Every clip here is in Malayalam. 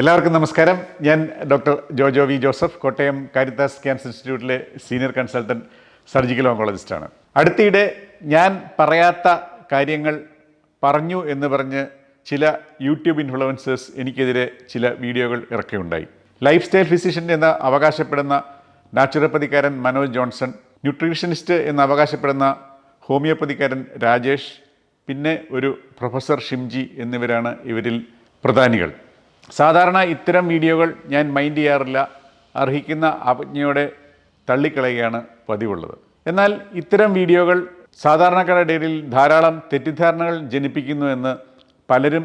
എല്ലാവർക്കും നമസ്കാരം. ഞാൻ doctor Jojo V Joseph Kottayam Caritas cancer ഇൻസ്റ്റിറ്റ്യൂട്ടിലെ സീനിയർ കൺസൾട്ടന്റ് സർജിക്കൽ ഓങ്കോളജിസ്റ്റാണ് അടുത്തിടെ ഞാൻ പറയാത്ത കാര്യങ്ങൾ പറഞ്ഞു എന്ന് പറഞ്ഞ് ചില യൂട്യൂബ് ഇൻഫ്ലുവൻസേഴ്സ് എനിക്കെതിരെ ചില വീഡിയോകൾ ഇറക്കുകയുണ്ടായി ലൈഫ് സ്റ്റൈൽ ഫിസിഷ്യൻ എന്ന് അവകാശപ്പെടുന്ന നാച്ചുറോപ്പതിക്കാരൻ മനോജ് ജോൺസൺ ന്യൂട്രീഷനിസ്റ്റ് എന്ന് അവകാശപ്പെടുന്ന ഹോമിയോപ്പതിക്കാരൻ രാജേഷ് പിന്നെ ഒരു പ്രൊഫസർ ഷിംജി എന്നിവരാണ് ഇവരിൽ പ്രധാനികൾ. സാധാരണ ഇത്തരം വീഡിയോകൾ ഞാൻ മൈൻഡ് ചെയ്യാറില്ല. അർഹിക്കുന്ന അപജ്ഞയോടെ തള്ളിക്കളയുകയാണ് പതിവുള്ളത്. എന്നാൽ ഇത്തരം വീഡിയോകൾ സാധാരണക്കാരുടെ ഇടയിൽ ധാരാളം തെറ്റിദ്ധാരണകൾ ജനിപ്പിക്കുന്നു എന്ന് പലരും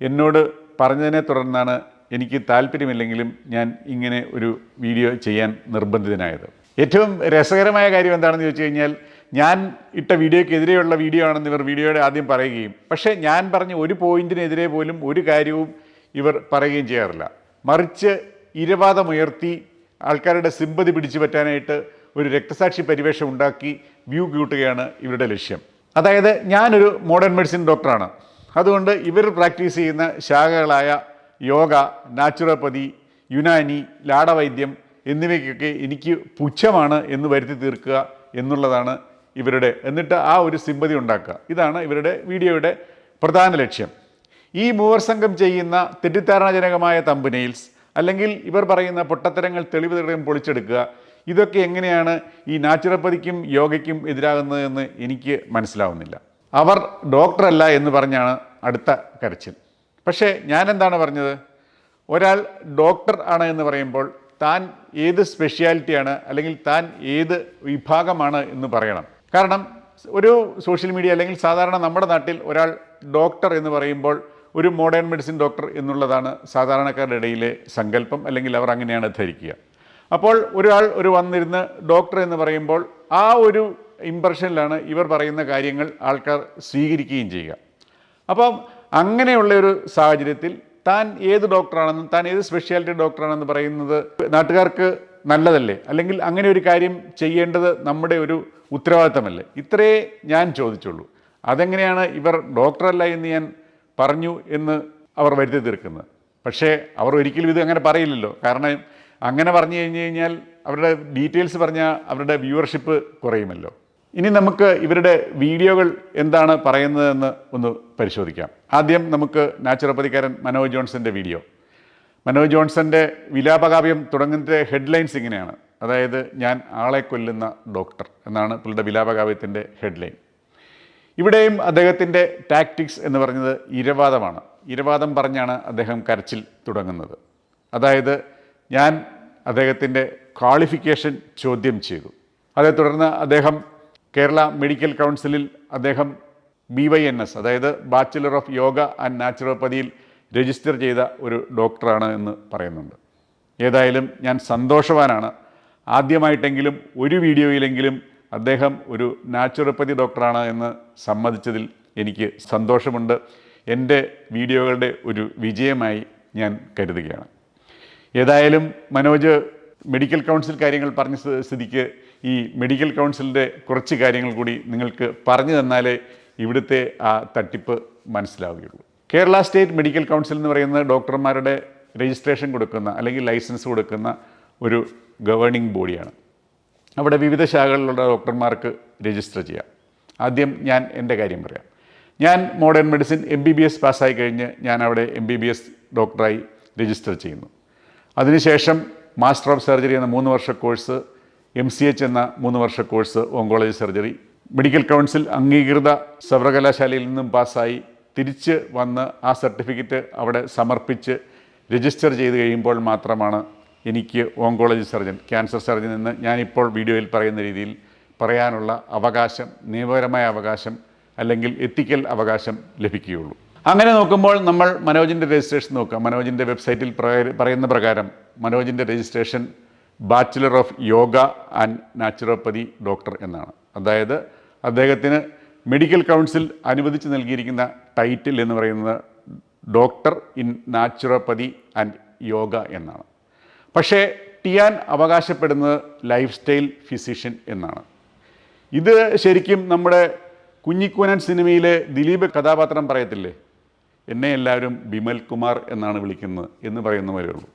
എന്നോട് പറഞ്ഞതിനെ തുടർന്നാണ് എനിക്ക് താല്പര്യമില്ലെങ്കിലും ഞാൻ ഇങ്ങനെ ഒരു വീഡിയോ ചെയ്യാൻ നിർബന്ധിതനായത്. ഏറ്റവും രസകരമായ കാര്യം എന്താണെന്ന് ചോദിച്ചു കഴിഞ്ഞാൽ ഞാൻ ഇട്ട വീഡിയോക്കെതിരെയുള്ള വീഡിയോ ആണെന്ന് ഇവർ വീഡിയോയുടെ ആദ്യം പറയുകയും പക്ഷേ ഞാൻ പറഞ്ഞ ഒരു പോയിന്റിനെതിരെ പോലും ഒരു കാര്യവും ഇവർ പറയുകയും ചെയ്യാറില്ല. മറിച്ച് ഇരവാദമുയർത്തി ആൾക്കാരുടെ സിമ്പതി പിടിച്ചു പറ്റാനായിട്ട് ഒരു രക്തസാക്ഷി പരിവേഷം ഉണ്ടാക്കി വ്യൂ കൂട്ടുകയാണ് ഇവരുടെ ലക്ഷ്യം. അതായത് ഞാനൊരു മോഡേൺ മെഡിസിൻ ഡോക്ടറാണ് അതുകൊണ്ട് ഇവർ പ്രാക്ടീസ് ചെയ്യുന്ന ശാഖകളായ യോഗ നാച്ചുറോപ്പതി യുനാനി ലാടവൈദ്യം എന്നിവയ്ക്കൊക്കെ എനിക്ക് പുച്ഛമാണ് എന്ന് വരുത്തി തീർക്കുക എന്നുള്ളതാണ് ഇവരുടെ എന്നിട്ട് ആ ഒരു സിമ്പതി ഉണ്ടാക്കുക. ഇതാണ് ഇവരുടെ വീഡിയോയുടെ പ്രധാന ലക്ഷ്യം. ഈ മൂവർ സംഘം ചെയ്യുന്ന തെറ്റിദ്ധാരണാജനകമായ തമ്പനെയിൽസ് അല്ലെങ്കിൽ ഇവർ പറയുന്ന പൊട്ടത്തരങ്ങൾ തെളിവ് തെളിവും പൊളിച്ചെടുക്കുക ഇതൊക്കെ എങ്ങനെയാണ് ഈ നാച്ചുറോപ്പതിക്കും യോഗയ്ക്കും എതിരാകുന്നതെന്ന് എനിക്ക് മനസ്സിലാവുന്നില്ല. അവർ ഡോക്ടറല്ല എന്ന് പറഞ്ഞാണ് അടുത്ത കരച്ചിൽ. പക്ഷേ ഞാൻ എന്താണ് പറഞ്ഞത്? ഒരാൾ ഡോക്ടർ ആണ് എന്ന് പറയുമ്പോൾ താൻ ഏത് സ്പെഷ്യാലിറ്റിയാണ് അല്ലെങ്കിൽ താൻ ഏത് വിഭാഗമാണ് എന്ന് പറയണം. കാരണം ഒരു സോഷ്യൽ മീഡിയ അല്ലെങ്കിൽ സാധാരണ നമ്മുടെ നാട്ടിൽ ഒരാൾ ഡോക്ടർ എന്ന് പറയുമ്പോൾ ഒരു മോഡേൺ മെഡിസിൻ ഡോക്ടർ എന്നുള്ളതാണ് സാധാരണക്കാരുടെ ഇടയിലെ സങ്കല്പം അല്ലെങ്കിൽ അവർ അങ്ങനെയാണ് ധരിക്കുക. അപ്പോൾ ഒരാൾ ഒരു വന്നിരുന്ന് ഡോക്ടർ എന്ന് പറയുമ്പോൾ ആ ഒരു ഇമ്പ്രഷനിലാണ് ഇവർ പറയുന്ന കാര്യങ്ങൾ ആൾക്കാർ സ്വീകരിക്കുകയും ചെയ്യുക. അപ്പം അങ്ങനെയുള്ള ഒരു സാഹചര്യത്തിൽ താൻ ഏത് ഡോക്ടറാണെന്നും താൻ ഏത് സ്പെഷ്യാലിറ്റി ഡോക്ടറാണെന്ന് പറയുന്നത് നാട്ടുകാർക്ക് നല്ലതല്ലേ? അല്ലെങ്കിൽ അങ്ങനെ ഒരു കാര്യം ചെയ്യേണ്ടത് നമ്മുടെ ഒരു ഉത്തരവാദിത്തമല്ലേ? ഇത്രയേ ഞാൻ ചോദിച്ചുള്ളൂ. അതെങ്ങനെയാണ് ഇവർ ഡോക്ടറല്ല എന്ന് ഞാൻ പറഞ്ഞു എന്ന് അവർ വരുത്തി തീർക്കുന്നത് പക്ഷേ അവർ ഒരിക്കലും ഇത് അങ്ങനെ പറയില്ലല്ലോ. കാരണം അങ്ങനെ പറഞ്ഞു കഴിഞ്ഞു കഴിഞ്ഞാൽ അവരുടെ ഡീറ്റെയിൽസ് പറഞ്ഞാൽ അവരുടെ വ്യൂവർഷിപ്പ് കുറയുമല്ലോ. ഇനി നമുക്ക് ഇവരുടെ വീഡിയോകൾ എന്താണ് പറയുന്നതെന്ന് ഒന്ന് പരിശോധിക്കാം. ആദ്യം നമുക്ക് നാച്ചുറോപ്പതിക്കാരൻ മനോജ് ജോൺസന്റെ വീഡിയോ. മനോജ് ജോൺസന്റെ വിലാപകാവ്യം തുടങ്ങുന്ന ഹെഡ്ലൈൻസ് ഇങ്ങനെയാണ്. അതായത് ഞാൻ ആളെ കൊല്ലുന്ന ഡോക്ടർ എന്നാണ് പുള്ളിയുടെ വിലാപകാവ്യത്തിന്റെ ഹെഡ്ലൈൻ. ഇവിടെയും അദ്ദേഹത്തിന്റെ ടാക്ടിക്സ് എന്ന് പറഞ്ഞത് ഇരവാദമാണ്. ഇരവാദം പറഞ്ഞാണ് അദ്ദേഹം കരച്ചിൽ തുടങ്ങുന്നത്. അതായത് ഞാൻ അദ്ദേഹത്തിന്റെ ക്വാളിഫിക്കേഷൻ ചോദ്യം ചെയ്തു. അതേ തുടർന്ന് അദ്ദേഹം കേരള മെഡിക്കൽ കൗൺസിലിൽ അദ്ദേഹം ബി വൈ എൻ എസ് അതായത് ബാച്ചിലർ ഓഫ് യോഗ ആൻഡ് നാച്ചുറോപ്പതിയിൽ രജിസ്റ്റർ ചെയ്ത ഒരു ഡോക്ടറാണ് എന്ന് പറയുന്നുണ്ട്. ഏതായാലും ഞാൻ സന്തോഷവാനാണ്. ആദ്യമായിട്ടെങ്കിലും ഒരു വീഡിയോയിലെങ്കിലും അദ്ദേഹം ഒരു നാച്ചുറോപ്പതി ഡോക്ടറാണ് എന്ന് സമ്മതിച്ചതിൽ എനിക്ക് സന്തോഷമുണ്ട്. എന്റെ വീഡിയോകളുടെ ഒരു വിജയമായി ഞാൻ കരുതുകയാണ്. ഏതായാലും മനോജ് മെഡിക്കൽ കൗൺസിൽ കാര്യങ്ങൾ പറഞ്ഞ സ്ഥിതിക്ക് ഈ മെഡിക്കൽ കൗൺസിലിന്റെ കുറച്ച് കാര്യങ്ങൾ കൂടി നിങ്ങൾക്ക് പറഞ്ഞു തന്നാലേ ഇവിടുത്തെ ആ തട്ടിപ്പ് മനസ്സിലാവുകയുള്ളൂ. കേരള സ്റ്റേറ്റ് മെഡിക്കൽ കൗൺസിൽ എന്ന് പറയുന്നത് ഡോക്ടർമാരുടെ രജിസ്ട്രേഷൻ കൊടുക്കുന്ന അല്ലെങ്കിൽ ലൈസൻസ് കൊടുക്കുന്ന ഒരു ഗവേണിംഗ് ബോഡിയാണ്. അവിടെ വിവിധ ശാഖകളിലുള്ള ഡോക്ടർമാർക്ക് രജിസ്റ്റർ ചെയ്യാം. ആദ്യം ഞാൻ എന്റെ കാര്യം പറയാം. ഞാൻ modern medicine M B B S പാസ്സായി കഴിഞ്ഞ് ഞാൻ അവിടെ എം ബി ബി എസ് ഡോക്ടറായി രജിസ്റ്റർ ചെയ്യുന്നു. അതിനുശേഷം മാസ്റ്റർ ഓഫ് സർജറി എന്ന മൂന്ന് വർഷ കോഴ്സ് എം സി എച്ച് എന്ന മൂന്ന് വർഷ course oncology surgery medical council അംഗീകൃത സർവകലാശാലയിൽ നിന്നും പാസ്സായി തിരിച്ച് വന്ന് ആ സർട്ടിഫിക്കറ്റ് അവിടെ സമർപ്പിച്ച് രജിസ്റ്റർ ചെയ്ത് കഴിയുമ്പോൾ മാത്രമാണ് എനിക്ക് ഓങ്കോളജി സർജൻ ക്യാൻസർ സർജൻ എന്ന് ഞാനിപ്പോൾ വീഡിയോയിൽ പറയുന്ന രീതിയിൽ പറയാനുള്ള അവകാശം നിയമപരമായ അവകാശം അല്ലെങ്കിൽ എത്തിക്കൽ അവകാശം ലഭിക്കുകയുള്ളൂ. അങ്ങനെ നോക്കുമ്പോൾ നമ്മൾ മനോജിന്റെ രജിസ്ട്രേഷൻ നോക്കുക മനോജിന്റെ വെബ്സൈറ്റിൽ പറയുന്ന പ്രകാരം മനോജിന്റെ registration bachelor of yoga and naturopathy doctor എന്നാണ്. അതായത് അദ്ദേഹത്തിന് മെഡിക്കൽ കൗൺസിൽ അനുവദിച്ച് നൽകിയിരിക്കുന്ന ടൈറ്റിൽ എന്ന് പറയുന്നത് doctor in naturopathy and yoga എന്നാണ്. പക്ഷേ ടിയാൻ അവകാശപ്പെടുന്നത് ലൈഫ് സ്റ്റൈൽ ഫിസിഷ്യൻ എന്നാണ്. ഇത് ശരിക്കും നമ്മുടെ കുഞ്ഞിക്കുനൻ സിനിമയിലെ ദിലീപ് കഥാപാത്രം പറയത്തില്ലേ? എന്നെ എല്ലാവരും ബിമൽ കുമാർ എന്നാണ് വിളിക്കുന്നത് എന്ന് പറയുന്നവരേ ഉള്ളൂ.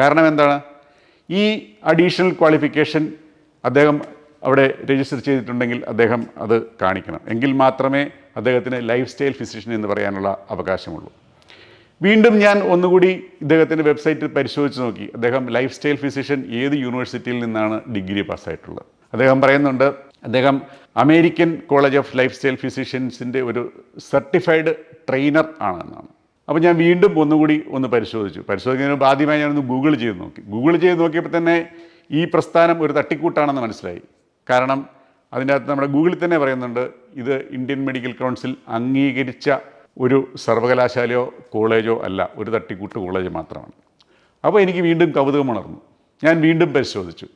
കാരണം എന്താണ്? ഈ അഡീഷണൽ ക്വാളിഫിക്കേഷൻ അദ്ദേഹം അവിടെ രജിസ്റ്റർ ചെയ്തിട്ടുണ്ടെങ്കിൽ അദ്ദേഹം അത് കാണിക്കണം. എങ്കിൽ മാത്രമേ അദ്ദേഹത്തിന് ലൈഫ് സ്റ്റൈൽ ഫിസിഷ്യൻ എന്ന് പറയാനുള്ള അവകാശമുള്ളൂ. വീണ്ടും ഞാൻ ഒന്നുകൂടി ഇദ്ദേഹത്തിന്റെ വെബ്സൈറ്റിൽ പരിശോധിച്ച് നോക്കി. അദ്ദേഹം ലൈഫ് സ്റ്റൈൽ ഫിസിഷ്യൻ ഏത് യൂണിവേഴ്സിറ്റിയിൽ നിന്നാണ് ഡിഗ്രി പാസ്സായിട്ടുള്ളത് അദ്ദേഹം പറയുന്നുണ്ട് അദ്ദേഹം American college of life style ഫിസിഷ്യൻസിന്റെ ഒരു സർട്ടിഫൈഡ് ട്രെയിനർ ആണെന്നാണ്. അപ്പോൾ ഞാൻ വീണ്ടും ഒന്നുകൂടി ഒന്ന് പരിശോധിച്ചു. പരിശോധിക്കുന്നതിന് മുമ്പ് ആദ്യമായി ഞാനൊന്ന് ഗൂഗിൾ ചെയ്ത് നോക്കി. ഗൂഗിൾ ചെയ്ത് നോക്കിയപ്പോൾ തന്നെ ഈ പ്രസ്ഥാനം ഒരു തട്ടിക്കൂട്ടാണെന്ന് മനസ്സിലായി. കാരണം അതിന്റെ അകത്ത് നമ്മുടെ ഗൂഗിളിൽ തന്നെ പറയുന്നുണ്ട് ഇത് ഇന്ത്യൻ മെഡിക്കൽ കൗൺസിൽ അംഗീകരിച്ച ഒരു സർവകലാശാലയോ കോളേജോ അല്ല ഒരു തട്ടിക്കൂട്ട് കോളേജ് മാത്രമാണ്. അപ്പോൾ എനിക്ക് വീണ്ടും കൗതുകം ഉണർന്നു. ഞാൻ വീണ്ടും പരിശോധിച്ചു.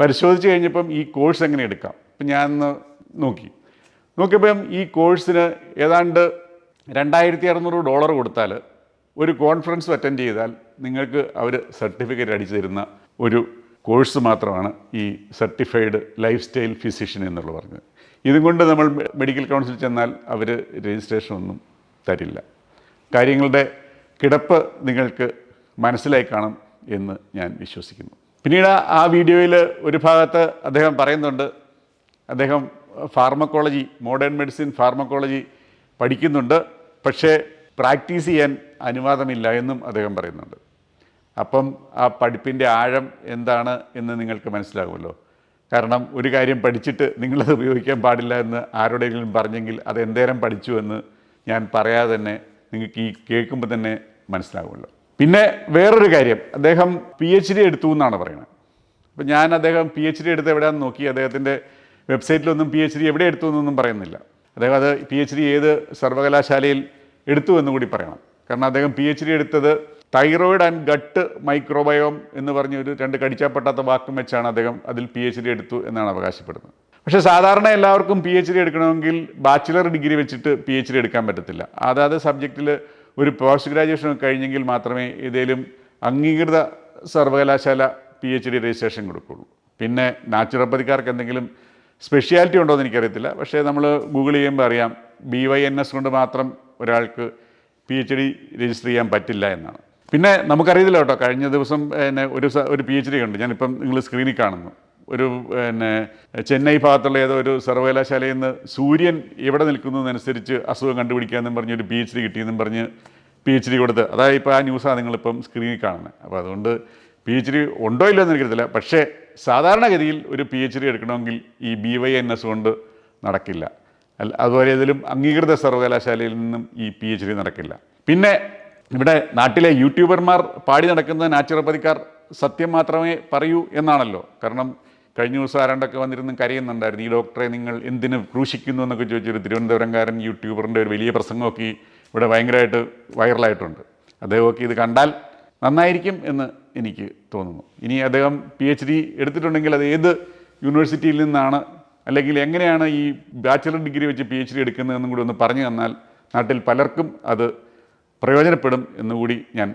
പരിശോധിച്ച് കഴിഞ്ഞപ്പം ഈ കോഴ്സ് എങ്ങനെ എടുക്കാം? അപ്പം ഞാൻ നോക്കി. നോക്കിയപ്പം ഈ കോഴ്സിന് ഏതാണ്ട് രണ്ടായിരത്തി അറുന്നൂറ് ഡോളർ കൊടുത്താൽ ഒരു കോൺഫറൻസ് അറ്റൻഡ് ചെയ്താൽ നിങ്ങൾക്ക് അവർ സർട്ടിഫിക്കറ്റ് അടിച്ചു തരുന്ന ഒരു കോഴ്സ് മാത്രമാണ് ഈ സർട്ടിഫൈഡ് ലൈഫ് സ്റ്റൈൽ ഫിസിഷ്യൻ എന്നുള്ളത് പറഞ്ഞത്. ഇതും കൊണ്ട് നമ്മൾ മെഡിക്കൽ കൗൺസിൽ ചെന്നാൽ അവർ രജിസ്ട്രേഷൻ ഒന്നും തരില്ല. കാര്യങ്ങളുടെ കിടപ്പ് നിങ്ങൾക്ക് മനസ്സിലായി കാണും എന്ന് ഞാൻ വിശ്വസിക്കുന്നു. പിന്നീട് ആ വീഡിയോയിൽ ഒരു ഭാഗത്ത് അദ്ദേഹം പറയുന്നുണ്ട് അദ്ദേഹം ഫാർമക്കോളജി മോഡേൺ മെഡിസിൻ ഫാർമക്കോളജി പഠിക്കുന്നുണ്ട് പക്ഷേ പ്രാക്ടീസ് ചെയ്യാൻ അനുവാദമില്ല എന്നും അദ്ദേഹം പറയുന്നുണ്ട്. അപ്പം ആ പഠിപ്പിന്റെ ആഴം എന്താണ് എന്ന് നിങ്ങൾക്ക് മനസ്സിലാകുമല്ലോ. കാരണം ഒരു കാര്യം പഠിച്ചിട്ട് നിങ്ങളത് ഉപയോഗിക്കാൻ പാടില്ല എന്ന് ആരോടെങ്കിലും പറഞ്ഞെങ്കിൽ അത് എന്തേരം പഠിച്ചു എന്ന് ഞാൻ പറയാതെ തന്നെ നിങ്ങൾക്ക് ഈ കേൾക്കുമ്പോൾ തന്നെ മനസ്സിലാകുമല്ലോ പിന്നെ വേറൊരു കാര്യം അദ്ദേഹം പി എച്ച് ഡി എടുത്തു എന്നാണ് പറയുന്നത്. അപ്പം ഞാൻ അദ്ദേഹം പി എച്ച് ഡി എടുത്ത് എവിടെയാണെന്ന് നോക്കി അദ്ദേഹത്തിന്റെ വെബ്സൈറ്റിലൊന്നും പി എച്ച് ഡി എവിടെ എടുത്തു എന്നൊന്നും പറയുന്നില്ല. അദ്ദേഹം അത് പി എച്ച് ഡി ഏത് സർവകലാശാലയിൽ എടുത്തു എന്ന് കൂടി പറയണം. കാരണം അദ്ദേഹം പി എച്ച് ഡി എടുത്തത് തൈറോയിഡ് ആൻഡ് ഗട്ട് മൈക്രോബയോം എന്ന് പറഞ്ഞ ഒരു രണ്ട് കടിച്ചാപ്പെട്ടാത്ത വാക്കും വെച്ചാണ് അദ്ദേഹം അതിൽ പി എച്ച് ഡി എടുത്തു എന്നാണ് അവകാശപ്പെടുന്നത്. പക്ഷേ സാധാരണ എല്ലാവർക്കും പി എച്ച് ഡി എടുക്കണമെങ്കിൽ ബാച്ചിലർ ഡിഗ്രി വെച്ചിട്ട് പി എച്ച് ഡി എടുക്കാൻ പറ്റത്തില്ല. അതാത് സബ്ജക്റ്റിൽ ഒരു പോസ്റ്റ് ഗ്രാജുവേഷൻ കഴിഞ്ഞെങ്കിൽ മാത്രമേ ഏതെങ്കിലും അംഗീകൃത സർവകലാശാല പി എച്ച് ഡി രജിസ്ട്രേഷൻ കൊടുക്കുള്ളൂ. പിന്നെ നാച്ചുറോപ്പതിക്കാർക്ക് എന്തെങ്കിലും സ്പെഷ്യാലിറ്റി ഉണ്ടോ എന്ന് എനിക്കറിയത്തില്ല. പക്ഷേ നമ്മൾ ഗൂഗിൾ ചെയ്യുമ്പോൾ അറിയാം ബി വൈ എൻ എസ് കൊണ്ട് മാത്രം ഒരാൾക്ക് പി എച്ച് ഡി രജിസ്റ്റർ ചെയ്യാൻ പറ്റില്ല എന്നാണ്. പിന്നെ നമുക്കറിയില്ല കേട്ടോ കഴിഞ്ഞ ദിവസം പിന്നെ ഒരു ഒരു പി എച്ച് ഡി ഉണ്ട് ഞാനിപ്പം നിങ്ങൾ സ്ക്രീനിൽ കാണുന്നു. ഒരു പിന്നെ ചെന്നൈ ഭാഗത്തുള്ള ഏതോ ഒരു സർവകലാശാലയിൽ നിന്ന് സൂര്യൻ എവിടെ നിൽക്കുന്നതനുസരിച്ച് അസുഖം കണ്ടുപിടിക്കാമെന്നും പറഞ്ഞ് ഒരു പി എച്ച് ഡി കിട്ടിയെന്നും പറഞ്ഞ് പി എച്ച് ഡി കൊടുത്ത്. അതായത് ഇപ്പോൾ ആ ന്യൂസാണ് നിങ്ങളിപ്പം സ്ക്രീനിൽ കാണുന്നത് അപ്പോൾ അതുകൊണ്ട് പി എച്ച് ഡി ഉണ്ടോ ഇല്ലോ എന്ന് എനിക്കറിയത്തില്ല. പക്ഷേ സാധാരണഗതിയിൽ ഒരു പി എച്ച് ഡി എടുക്കണമെങ്കിൽ ഈ ബി വൈ എൻ എസ് കൊണ്ട് നടക്കില്ല. അല്ല അതുപോലെ ഏതെങ്കിലും അംഗീകൃത സർവകലാശാലയിൽ നിന്നും ഈ പി എച്ച് ഡി നടക്കില്ല. പിന്നെ ഇവിടെ നാട്ടിലെ യൂട്യൂബർമാർ പാടി നടക്കുന്ന നാച്ചുറോപ്പതിക്കാർ സത്യം മാത്രമേ പറയൂ എന്നാണല്ലോ. കാരണം കഴിഞ്ഞ ദിവസം ആരാണ്ടൊക്കെ വന്നിരുന്ന് കരയുന്നുണ്ടായിരുന്നു ഈ ഡോക്ടറെ നിങ്ങൾ എന്തിനു ക്രൂശിക്കുന്നു? എന്നൊക്കെ ചോദിച്ചൊരു തിരുവനന്തപുരംകാരൻ യൂട്യൂബറിന്റെ ഒരു വലിയ പ്രസംഗമൊക്കെ ഇവിടെ ഭയങ്കരമായിട്ട് വൈറലായിട്ടുണ്ട്. അദ്ദേഹമൊക്കെ ഇത് കണ്ടാൽ നന്നായിരിക്കും എന്ന് എനിക്ക് തോന്നുന്നു. ഇനി അദ്ദേഹം പി എച്ച് ഡി എടുത്തിട്ടുണ്ടെങ്കിൽ അത് ഏത് യൂണിവേഴ്സിറ്റിയിൽ നിന്നാണ് അല്ലെങ്കിൽ എങ്ങനെയാണ് ഈ ബാച്ചിലർ ഡിഗ്രി വെച്ച് പി എച്ച് ഡി എടുക്കുന്നതെന്നും കൂടി ഒന്ന് പറഞ്ഞു തന്നാൽ നാട്ടിൽ പലർക്കും അത് പ്രയോജനപ്പെടും എന്നുകൂടി ഞാൻ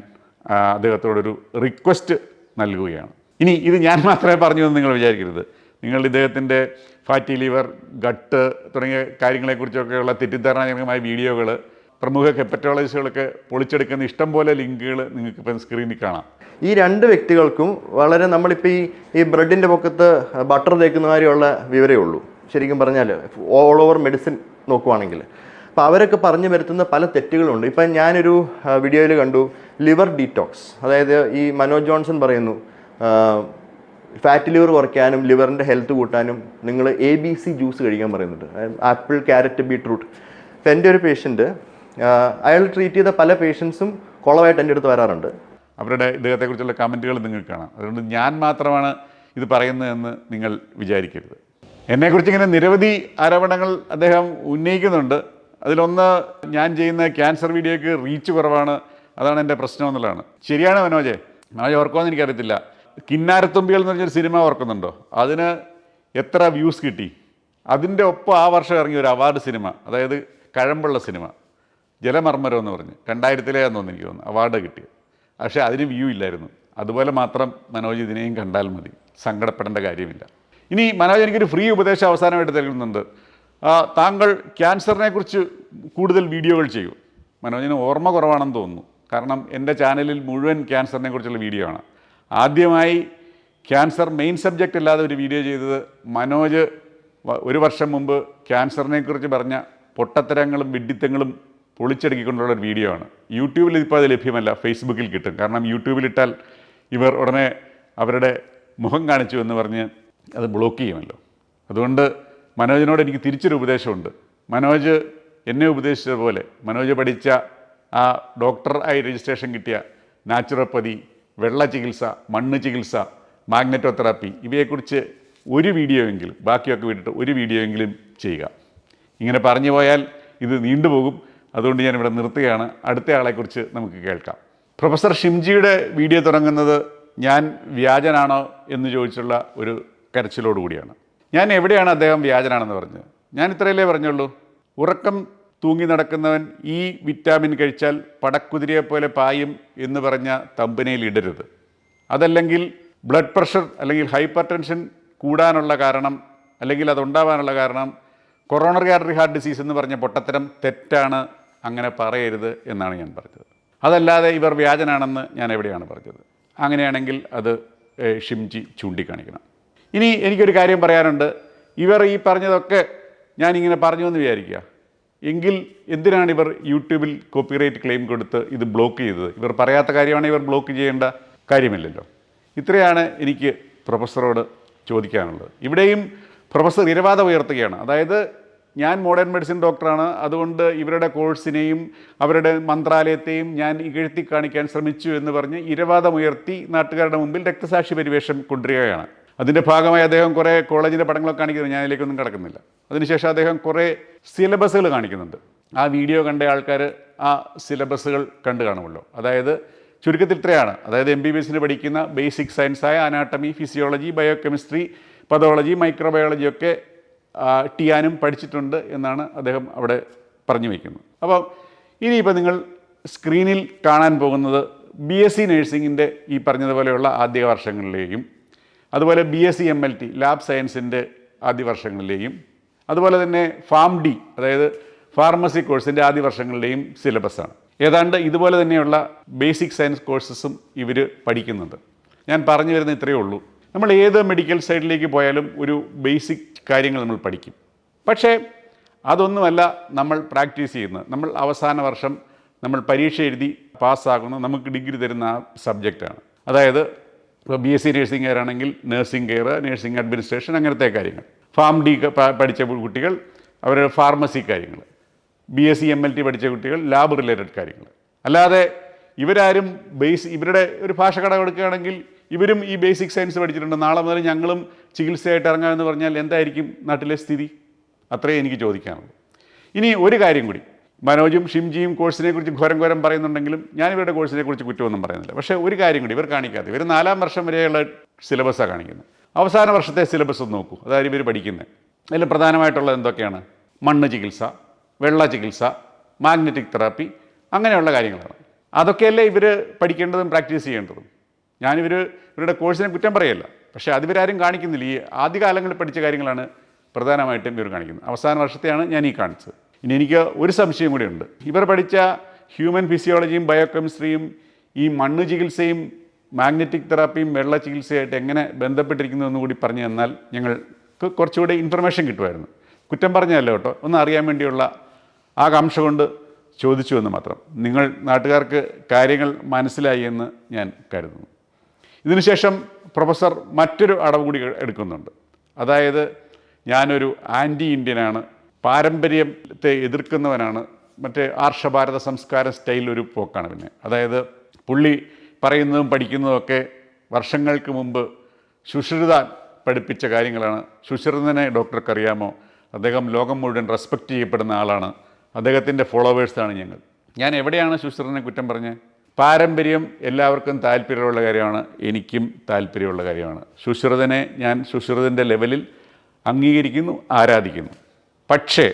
അദ്ദേഹത്തോടൊരു റിക്വസ്റ്റ് നൽകുകയാണ്. ഇനി ഇത് ഞാൻ മാത്രമേ പറഞ്ഞു എന്ന് നിങ്ങൾ വിചാരിക്കരുത്. നിങ്ങൾ ഇദ്ദേഹത്തിന്റെ ഫാറ്റി ലിവർ ഗട്ട് തുടങ്ങിയ കാര്യങ്ങളെക്കുറിച്ചൊക്കെയുള്ള തെറ്റിദ്ധാരണാജനകമായ വീഡിയോകൾ പ്രമുഖ ഹെപ്പറ്റോളജിസ്റ്റുകളൊക്കെ പൊളിച്ചെടുക്കുന്ന ഇഷ്ടം പോലെ ലിങ്കുകൾ നിങ്ങൾക്ക് ഇപ്പം സ്ക്രീനിൽ കാണാം. ഈ രണ്ട് വ്യക്തികൾക്കും വളരെ നമ്മളിപ്പോൾ ഈ ഈ ബ്രെഡിന്റെ പൊക്കത്ത് ബട്ടർ തേക്കുന്ന കാര്യമുള്ള വിവരമേ ഉള്ളൂ. ശരിക്കും പറഞ്ഞാൽ ഓൾ ഓവർ മെഡിസിൻ നോക്കുവാണെങ്കിൽ. അപ്പോൾ അവരൊക്കെ പറഞ്ഞു വരുത്തുന്ന പല തെറ്റുകളുണ്ട്. ഇപ്പം ഞാനൊരു വീഡിയോയിൽ കണ്ടു ലിവർ ഡീറ്റോക്സ് അതായത് ഈ മനോജ് ജോൺസൺ പറയുന്നു ഫാറ്റ് ലിവർ കുറയ്ക്കാനും ലിവറിന്റെ ഹെൽത്ത് കൂട്ടാനും നിങ്ങൾ എ ബി സി ജ്യൂസ് കഴിക്കാൻ പറയുന്നുണ്ട്. ആപ്പിൾ ക്യാരറ്റ് ബീട്രൂട്ട് ഇപ്പം എന്റെ ഒരു പേഷ്യന്റ് അയാൾ ട്രീറ്റ് ചെയ്ത പല പേഷ്യൻസും കുളമായിട്ട് എന്റെ അടുത്ത് വരാറുണ്ട്. അവരുടെ ഇദ്ദേഹത്തെക്കുറിച്ചുള്ള കമന്റുകൾ നിങ്ങൾക്ക് കാണാം. അതുകൊണ്ട് ഞാൻ മാത്രമാണ് ഇത് പറയുന്നതെന്ന് നിങ്ങൾ വിചാരിക്കരുത്. എന്നെക്കുറിച്ച് ഇങ്ങനെ നിരവധി ആരോപണങ്ങൾ അദ്ദേഹം ഉന്നയിക്കുന്നുണ്ട്. അതിലൊന്ന് ഞാൻ ചെയ്യുന്ന ക്യാൻസർ വീഡിയോയ്ക്ക് റീച്ച് കുറവാണ്. അതാണ് എന്റെ പ്രശ്നം എന്നുള്ളതാണ്. ശരിയാണ് മനോജെ? മനോജ് ഓർക്കുമെന്ന് എനിക്കറിയത്തില്ല. കിന്നാരത്തുമ്പികൾ എന്ന് പറഞ്ഞൊരു സിനിമ ഓർക്കുന്നുണ്ടോ? അതിന് എത്ര വ്യൂസ് കിട്ടി? അതിന്റെ ഒപ്പം ആ വർഷം ഇറങ്ങിയ ഒരു അവാർഡ് സിനിമ അതായത് കഴമ്പുള്ള സിനിമ ജലമർമ്മരം എന്ന് പറഞ്ഞ്. രണ്ടായിരത്തിലേന്ന് തോന്നുന്നു എനിക്ക് തോന്നുന്നു അവാർഡ് കിട്ടി പക്ഷേ അതിന് വ്യൂ ഇല്ലായിരുന്നു. അതുപോലെ മാത്രം മനോജ് ഇതിനെയും കണ്ടാൽ മതി. സങ്കടപ്പെടേണ്ട കാര്യമില്ല. ഇനി മനോജ് എനിക്കൊരു ഫ്രീ ഉപദേശം അവസാനമായിട്ട് ആ, താങ്കൾ ക്യാൻസറിനെ കുറിച്ച് കൂടുതൽ വീഡിയോകൾ ചെയ്യൂ. മനോജിന് ഓർമ്മ കുറവാണെന്ന് തോന്നുന്നു. കാരണം എന്റെ ചാനലിൽ മുഴുവൻ ക്യാൻസറിനെ കുറിച്ചുള്ള വീഡിയോ ആണ്. ആദ്യമായി ക്യാൻസർ മെയിൻ സബ്ജക്റ്റ് അല്ലാതെ ഒരു വീഡിയോ ചെയ്തത് മനോജ് ഒരു വർഷം മുമ്പ് ക്യാൻസറിനെക്കുറിച്ച് പറഞ്ഞ പൊട്ടത്തരങ്ങളും വിഡ്ഢിത്തങ്ങളും പൊളിച്ചെടുക്കിക്കൊണ്ടുള്ള ഒരു വീഡിയോ ആണ്. യൂട്യൂബിൽ ഇപ്പോൾ അത് ലഭ്യമല്ല ഫേസ്ബുക്കിൽ കിട്ടും. കാരണം യൂട്യൂബിലിട്ടാൽ ഇവർ ഉടനെ അവരുടെ മുഖം കാണിച്ചു എന്ന് പറഞ്ഞ് അത് ബ്ലോക്ക് ചെയ്യുമല്ലോ. അതുകൊണ്ട് മനോജിനോട് എനിക്ക് തിരിച്ചൊരു ഉപദേശമുണ്ട്. മനോജ് എന്നെ ഉപദേശിച്ചതുപോലെ മനോജ് പഠിച്ച ആ ഡോക്ടർ ആയി രജിസ്ട്രേഷൻ കിട്ടിയ നാച്ചുറോപ്പതി വെള്ള ചികിത്സ മണ്ണ് ചികിത്സ മാഗ്നറ്റോതെറാപ്പി ഇവയെക്കുറിച്ച് ഒരു വീഡിയോ എങ്കിലും ബാക്കിയൊക്കെ വിട്ടിട്ട് ഒരു വീഡിയോ എങ്കിലും ചെയ്യുക. ഇങ്ങനെ പറഞ്ഞു പോയാൽ ഇത് നീണ്ടുപോകും. അതുകൊണ്ട് ഞാൻ ഇവിടെ നിർത്തുകയാണ്. അടുത്ത ആളെക്കുറിച്ച് നമുക്ക് കേൾക്കാം. പ്രൊഫസർ ഷിംജിയുടെ വീഡിയോ തുടങ്ങുന്നത് ഞാൻ വ്യാജനാണോ എന്ന് ചോദിച്ചുള്ള ഒരു കരച്ചിലോടുകൂടിയാണ്. ഞാൻ എവിടെയാണ് അദ്ദേഹം വ്യാജനാണെന്ന് പറഞ്ഞത്? ഞാൻ ഇത്രയല്ലേ പറഞ്ഞുള്ളൂ? ഉറക്കം തൂങ്ങി നടക്കുന്നവൻ ഈ വിറ്റാമിൻ കഴിച്ചാൽ പടക്കുതിരയെ പോലെ പായും എന്ന് പറഞ്ഞ തമ്പനയിൽ ഇടരുത്. അതല്ലെങ്കിൽ ബ്ലഡ് പ്രഷർ അല്ലെങ്കിൽ ഹൈപ്പർ ടെൻഷൻ കൂടാനുള്ള കാരണം അല്ലെങ്കിൽ അതുണ്ടാവാനുള്ള കാരണം കൊറോണറി ആർട്ടറി ഹാർട്ട് ഡിസീസ് എന്ന് പറഞ്ഞ പൊട്ടത്തരം തെറ്റാണ് അങ്ങനെ പറയരുത് എന്നാണ് ഞാൻ പറഞ്ഞത്. അതല്ലാതെ ഇവർ വ്യാജനാണെന്ന് ഞാൻ എവിടെയാണ് പറഞ്ഞത്? അങ്ങനെയാണെങ്കിൽ അത് ഷിംജി ചൂണ്ടിക്കാണിക്കണം. ഇനി എനിക്കൊരു കാര്യം പറയാനുണ്ട്. ഇവർ ഈ പറഞ്ഞതൊക്കെ ഞാനിങ്ങനെ പറഞ്ഞു എന്ന് വിചാരിക്കുക. എങ്കിൽ എന്തിനാണ് ഇവർ യൂട്യൂബിൽ കോപ്പിറൈറ്റ് ക്ലെയിം കൊടുത്ത് ഇത് ബ്ലോക്ക് ചെയ്തത്? ഇവർ പറയാത്ത കാര്യമാണ് ഇവർ ബ്ലോക്ക് ചെയ്യേണ്ട കാര്യമില്ലല്ലോ. ഇത്രയാണ് എനിക്ക് പ്രൊഫസറോട് ചോദിക്കാനുള്ളത്. ഇവിടെയും പ്രൊഫസർ ഇരവാദം ഉയർത്തുകയാണ്. അതായത് ഞാൻ മോഡേൺ മെഡിസിൻ ഡോക്ടറാണ് അതുകൊണ്ട് ഇവരുടെ കോഴ്സിനെയും അവരുടെ മന്ത്രാലയത്തെയും ഞാൻ ഇകഴ്ത്തി കാണിക്കാൻ ശ്രമിച്ചു എന്ന് പറഞ്ഞ് ഇരവാദമുയർത്തി നാട്ടുകാരുടെ മുമ്പിൽ രക്തസാക്ഷി പരിവേഷം കൊണ്ടുവരികയാണ്. അതിന്റെ ഭാഗമായി അദ്ദേഹം കുറേ കോളേജിന്റെ പടങ്ങളൊക്കെ കാണിക്കുന്നു ഞാൻ അതിലേക്കൊന്നും കിടക്കുന്നില്ല. അതിനുശേഷം അദ്ദേഹം കുറേ സിലബസുകൾ കാണിക്കുന്നുണ്ട്. ആ വീഡിയോ കണ്ട ആൾക്കാർ ആ സിലബസുകൾ കണ്ടു കാണുമല്ലോ. അതായത് ചുരുക്കത്തിൽ ഇത്രയാണ്. അതായത് എം ബി ബി എസിന് പഠിക്കുന്ന basic സയൻസായ anatomy physiology biochemistry pathology microbiology ഒക്കെ ടിയാനും പഠിച്ചിട്ടുണ്ട് എന്നാണ് അദ്ദേഹം അവിടെ പറഞ്ഞു വയ്ക്കുന്നത് അപ്പോൾ ഇനിയിപ്പോൾ നിങ്ങൾ സ്ക്രീനിൽ കാണാൻ പോകുന്നത് ബി എസ് സി നഴ്സിംഗിന്റെ ഈ പറഞ്ഞതുപോലെയുള്ള ആദ്യ വർഷങ്ങളിലെയും അതുപോലെ B S C M L T lab സയൻസിന്റെ ആദ്യ വർഷങ്ങളിലെയും അതുപോലെ തന്നെ ഫാം ഡി അതായത് ഫാർമസി കോഴ്സിന്റെ ആദ്യ വർഷങ്ങളിലെയും സിലബസാണ് ഏതാണ്ട് ഇതുപോലെ തന്നെയുള്ള ബേസിക് സയൻസ് കോഴ്സസും ഇവർ പഠിക്കുന്നുണ്ട്. ഞാൻ പറഞ്ഞു വരുന്ന ഇത്രയേ ഉള്ളൂ. നമ്മൾ ഏത് മെഡിക്കൽ സൈഡിലേക്ക് പോയാലും ഒരു ബേസിക് കാര്യങ്ങൾ നമ്മൾ പഠിക്കും. പക്ഷേ അതൊന്നുമല്ല നമ്മൾ പ്രാക്ടീസ് ചെയ്യുന്നത്. നമ്മൾ അവസാന വർഷം നമ്മൾ പരീക്ഷ എഴുതി പാസ്സാകുന്ന നമുക്ക് ഡിഗ്രി തരുന്ന ആ സബ്ജക്റ്റാണ് അതായത് ഇപ്പോൾ B S C nursing care ആണെങ്കിൽ നഴ്സിംഗ് കെയർ നഴ്സിംഗ് അഡ്മിനിസ്ട്രേഷൻ അങ്ങനത്തെ കാര്യങ്ങൾ. ഫാം ഡി പഠിച്ച കുട്ടികൾ അവരുടെ ഫാർമസി കാര്യങ്ങൾ. B S C M L T പഠിച്ച കുട്ടികൾ ലാബ് റിലേറ്റഡ് കാര്യങ്ങൾ. അല്ലാതെ ഇവരാരും ബേസ് ഇവരുടെ ഒരു ഭാഷ കട കൊടുക്കുകയാണെങ്കിൽ ഇവരും ഈ ബേസിക് സയൻസ് പഠിച്ചിട്ടുണ്ട്. നാളെ മുതൽ ഞങ്ങളും ചികിത്സയായിട്ട് ഇറങ്ങാമെന്ന് പറഞ്ഞാൽ എന്തായിരിക്കും നാട്ടിലെ സ്ഥിതി? അത്രേ എനിക്ക് ചോദിക്കാനുള്ളൂ. ഇനി ഒരു കാര്യം കൂടി. മനോജും ഷിംജിയും കോഴ്സിനെ കുറിച്ച് ഘോരം ഘോരം പറയുന്നുണ്ടെങ്കിലും ഞാൻ ഇവരുടെ കോഴ്സിനെ കുറിച്ച് കുറ്റമൊന്നും പറയുന്നില്ല. പക്ഷേ ഒരു കാര്യം കൂടി ഇവർ കാണിക്കാതെ ഇവർ നാലാം വർഷം വരെയുള്ള സിലബസാണ് കാണിക്കുന്നത്. അവസാന വർഷത്തെ സിലബസ് ഒന്ന് നോക്കൂ. അതായത് ഇവർ പഠിക്കുന്നത് അതിൽ പ്രധാനമായിട്ടുള്ളത് എന്തൊക്കെയാണ്? മണ്ണ് ചികിത്സ വെള്ള ചികിത്സ മാഗ്നറ്റിക് തെറാപ്പി അങ്ങനെയുള്ള കാര്യങ്ങളാണ്. അതൊക്കെയല്ലേ ഇവർ പഠിക്കേണ്ടതും പ്രാക്ടീസ് ചെയ്യേണ്ടതും? ഞാനിവർ ഇവരുടെ കോഴ്സിനെ കുറ്റം പറയല്ല. പക്ഷേ അതിവരാരും കാണിക്കുന്നില്ല. ഈ ആദ്യകാലങ്ങളിൽ പഠിച്ച കാര്യങ്ങളാണ് പ്രധാനമായിട്ടും ഇവർ കാണിക്കുന്നത്. അവസാന വർഷത്തെയാണ് ഞാൻ ഈ കാണിച്ചത്. ഇനി എനിക്ക് ഒരു സംശയം കൂടിയുണ്ട് ഇവർ പഠിച്ച ഹ്യൂമൻ ഫിസിയോളജിയും ബയോകെമിസ്ട്രിയും ഈ മണ്ണ് ചികിത്സയും മാഗ്നറ്റിക് തെറാപ്പിയും വെള്ള ചികിത്സയായിട്ട് എങ്ങനെ ബന്ധപ്പെട്ടിരിക്കുന്നു എന്ന് കൂടി പറഞ്ഞു തന്നാൽ ഞങ്ങൾക്ക് കുറച്ചുകൂടി ഇൻഫർമേഷൻ കിട്ടുമായിരുന്നു. കുറ്റം പറഞ്ഞതല്ല കേട്ടോ. ഒന്ന് അറിയാൻ വേണ്ടിയുള്ള ആകാംക്ഷ കൊണ്ട് ചോദിച്ചു എന്ന് മാത്രം. നിങ്ങൾ നാട്ടുകാർക്ക് കാര്യങ്ങൾ മനസ്സിലായി എന്ന് ഞാൻ കരുതുന്നു. ഇതിനുശേഷം പ്രൊഫസർ മറ്റൊരു അടവ് കൂടി എടുക്കുന്നുണ്ട്. അതായത് ഞാനൊരു ആന്റി ഇന്ത്യനാണ് പാരമ്പര്യത്തെ എതിർക്കുന്നവനാണ്. മറ്റേ ആർഷഭാരത സംസ്കാര സ്റ്റൈലൊരു പോക്കാണ് പിന്നെ. അതായത് പുള്ളി പറയുന്നതും പഠിക്കുന്നതും ഒക്കെ വർഷങ്ങൾക്ക് മുമ്പ് സുശ്രുതാൻ പഠിപ്പിച്ച കാര്യങ്ങളാണ്. സുശ്രുതനെ ഡോക്ടർക്ക് അറിയാമോ അദ്ദേഹം ലോകം മുഴുവൻ റെസ്പെക്റ്റ് ചെയ്യപ്പെടുന്ന ആളാണ്. അദ്ദേഹത്തിന്റെ ഫോളോവേഴ്സാണ് ഞങ്ങൾ. ഞാൻ എവിടെയാണ് സുശ്രുതനെ കുറ്റം പറഞ്ഞത്? പാരമ്പര്യം എല്ലാവർക്കും താല്പര്യമുള്ള കാര്യമാണ്. എനിക്കും താല്പര്യമുള്ള കാര്യമാണ്. സുശ്രുതനെ ഞാൻ സുശ്രുതന്റെ ലെവലിൽ അംഗീകരിക്കുന്നു ആരാധിക്കുന്നു. പക്ഷേ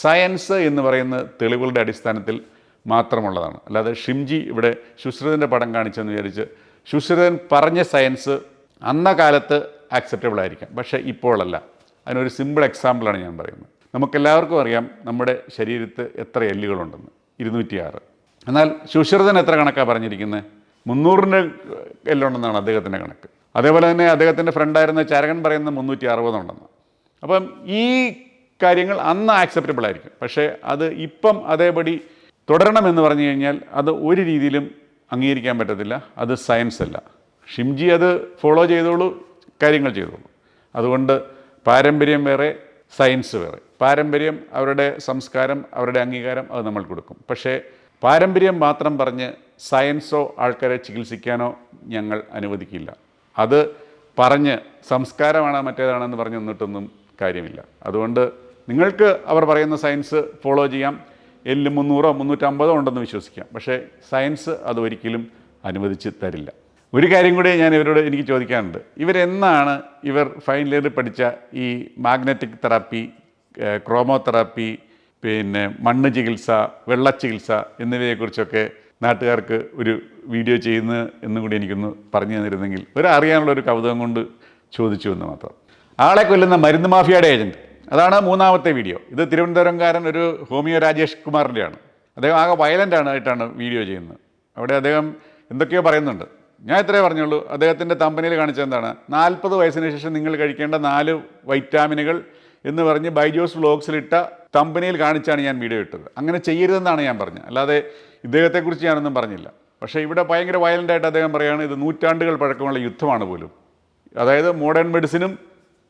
സയൻസ് എന്ന് പറയുന്ന തെളിവുകളുടെ അടിസ്ഥാനത്തിൽ മാത്രമുള്ളതാണ്. അല്ലാതെ ഷിംജി ഇവിടെ ശുശ്രിതന്റെ പടം കാണിച്ചെന്ന് വിചാരിച്ച് ശുശ്രിതൻ പറഞ്ഞ സയൻസ് അന്ന കാലത്ത് ആക്സെപ്റ്റബിൾ ആയിരിക്കാം. പക്ഷേ ഇപ്പോഴല്ല. അതിനൊരു സിമ്പിൾ എക്സാമ്പിളാണ് ഞാൻ പറയുന്നത്. നമുക്കെല്ലാവർക്കും അറിയാം നമ്മുടെ ശരീരത്ത് എത്ര എല്ലുകളുണ്ടെന്ന്. ഇരുന്നൂറ്റി ആറ് എന്നാൽ ശുശ്രിതൻ എത്ര കണക്കാണ് പറഞ്ഞിരിക്കുന്നത് മുന്നൂറിന്റെ എല്ലുണ്ടെന്നാണ് അദ്ദേഹത്തിന്റെ കണക്ക്. അതേപോലെ തന്നെ അദ്ദേഹത്തിന്റെ ഫ്രണ്ടായിരുന്ന ചരകൻ പറയുന്നത് മുന്നൂറ്റി അറുപതുണ്ടെന്ന് അപ്പം ഈ കാര്യങ്ങൾ അന്ന് ആക്സെപ്റ്റബിൾ ആയിരിക്കും. പക്ഷേ അത് ഇപ്പം അതേപടി തുടരണമെന്ന് പറഞ്ഞു കഴിഞ്ഞാൽ അത് ഒരു രീതിയിലും അംഗീകരിക്കാൻ പറ്റത്തില്ല. അത് സയൻസ് അല്ല. ഷിംജി അത് ഫോളോ ചെയ്തോളൂ കാര്യങ്ങൾ ചെയ്തോളൂ. അതുകൊണ്ട് പാരമ്പര്യം വേറെ സയൻസ് വേറെ. പാരമ്പര്യം അവരുടെ സംസ്കാരം അവരുടെ അംഗീകാരം അത് നമ്മൾ കൊടുക്കും. പക്ഷേ പാരമ്പര്യം മാത്രം പറഞ്ഞ് സയൻസോ ആൾക്കാരെ ചികിത്സിക്കാനോ ഞങ്ങൾ അനുവദിക്കില്ല. അത് പറഞ്ഞ് സംസ്കാരമാണ് മറ്റേതാണെന്ന് പറഞ്ഞ് നിന്നിട്ടൊന്നും കാര്യമില്ല. അതുകൊണ്ട് നിങ്ങൾക്ക് അവർ പറയുന്ന സയൻസ് ഫോളോ ചെയ്യാം. എല്ല് മുന്നൂറോ മുന്നൂറ്റമ്പതോ ഉണ്ടെന്ന് വിശ്വസിക്കാം. പക്ഷേ സയൻസ് അത് ഒരിക്കലും അനുവദിച്ച് തരില്ല. ഒരു കാര്യം കൂടി ഞാൻ ഇവരോട് എനിക്ക് ചോദിക്കാനുണ്ട്. ഇവരെന്നാണ് ഇവർ ഫൈനൽ ഇയറിൽ പഠിച്ച ഈ മാഗ്നറ്റിക് തെറാപ്പി ക്രോമോതെറാപ്പി പിന്നെ മണ്ണ് ചികിത്സ വെള്ള ചികിത്സ എന്നിവയെക്കുറിച്ചൊക്കെ നാട്ടുകാർക്ക് ഒരു വീഡിയോ ചെയ്യുന്ന എന്നും കൂടി എനിക്കൊന്ന് പറഞ്ഞു തന്നിരുന്നെങ്കിൽ ഒരു അറിയാനുള്ള ഒരു കൗതുകം കൊണ്ട് ചോദിച്ചു എന്ന് മാത്രം. ആളെ കൊല്ലുന്ന മരുന്ന് മാഫിയയുടെ ഏജന്റ് അതാണ് മൂന്നാമത്തെ വീഡിയോ. ഇത് തിരുവനന്തപുരംകാരൻ ഒരു ഹോമിയോ രാജേഷ് കുമാറിന്റെയാണ് അദ്ദേഹം ആകെ വയലന്റ് ആയിട്ടാണ് വീഡിയോ ചെയ്യുന്നത്. അവിടെ അദ്ദേഹം എന്തൊക്കെയോ പറയുന്നുണ്ട്. ഞാൻ ഇത്രേ പറഞ്ഞുള്ളൂ. അദ്ദേഹത്തിന്റെ തമ്പനിയിൽ കാണിച്ചത് എന്താണ്? നാൽപ്പത് വയസ്സിന് ശേഷം നിങ്ങൾ കഴിക്കേണ്ട നാല് വൈറ്റാമിനുകൾ എന്ന് പറഞ്ഞ് ബൈജോസ് വ്ലോഗ്സിലിട്ട തമ്പനിയിൽ കാണിച്ചാണ് ഞാൻ വീഡിയോ ഇട്ടത്. അങ്ങനെ ചെയ്യരുതെന്നാണ് ഞാൻ പറഞ്ഞത്. അല്ലാതെ ഇദ്ദേഹത്തെക്കുറിച്ച് ഞാനൊന്നും പറഞ്ഞില്ല. പക്ഷേ ഇവിടെ ഭയങ്കര വയലന്റായിട്ട് അദ്ദേഹം പറയുകയാണ് ഇത് നൂറ്റാണ്ടുകൾ പഴക്കമുള്ള യുദ്ധമാണ് പോലും. അതായത് മോഡേൺ മെഡിസിനും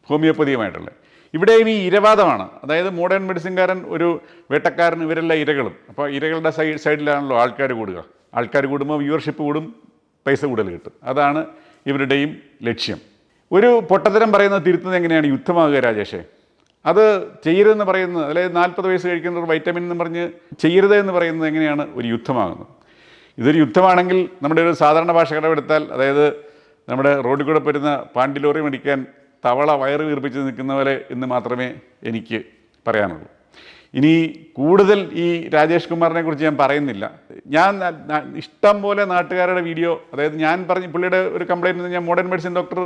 ഹോമിയോപ്പതിയുമായിട്ടുള്ള ഇവിടെയും ഈ ഇരവാദമാണ്. അതായത് മോഡേൺ മെഡിസിൻകാരൻ ഒരു വേട്ടക്കാരൻ ഇവരെല്ലാം ഇരകളും. അപ്പോൾ ഇരകളുടെ സൈഡ് സൈഡിലാണല്ലോ ആൾക്കാർ കൂടുക. ആൾക്കാർ കൂടുമ്പോൾ വ്യൂവർഷിപ്പ് കൂടും പൈസ കൂടുതൽ കിട്ടും. അതാണ് ഇവരുടെയും ലക്ഷ്യം. ഒരു പൊട്ടത്തരം പറയുന്നത് തിരുത്തുന്നത് എങ്ങനെയാണ്? യുദ്ധമാകുക രാജേഷേ. അത് ചെയ്യരുതെന്ന് പറയുന്നത് അതായത് നാൽപ്പത് വയസ്സ് കഴിക്കുന്ന ഒരു വൈറ്റമിൻ എന്ന് പറഞ്ഞ് ചെയ്യരുത് എന്ന് പറയുന്നത് എങ്ങനെയാണ്? ഒരു യുദ്ധമാകുന്നത് ഇതൊരു യുദ്ധമാണെങ്കിൽ നമ്മുടെ ഒരു സാധാരണ ഭാഷ കടമെടുത്താൽ അതായത് നമ്മുടെ റോഡിൽ കൂടെ വരുന്ന പാണ്ടി ലോറി മേടിക്കാൻ തവള വയറ് വീർപ്പിച്ച് നിൽക്കുന്ന പോലെ എന്ന് മാത്രമേ എനിക്ക് പറയാനുള്ളൂ. ഇനി കൂടുതൽ ഈ രാജേഷ് കുമാറിനെ കുറിച്ച് ഞാൻ പറയുന്നില്ല. ഞാൻ ഇഷ്ടം പോലെ നാട്ടുകാരുടെ വീഡിയോ അതായത് ഞാൻ പറഞ്ഞ പുള്ളിയുടെ ഒരു കംപ്ലൈന്റ് ഞാൻ മോഡേൺ മെഡിസിൻ ഡോക്ടർ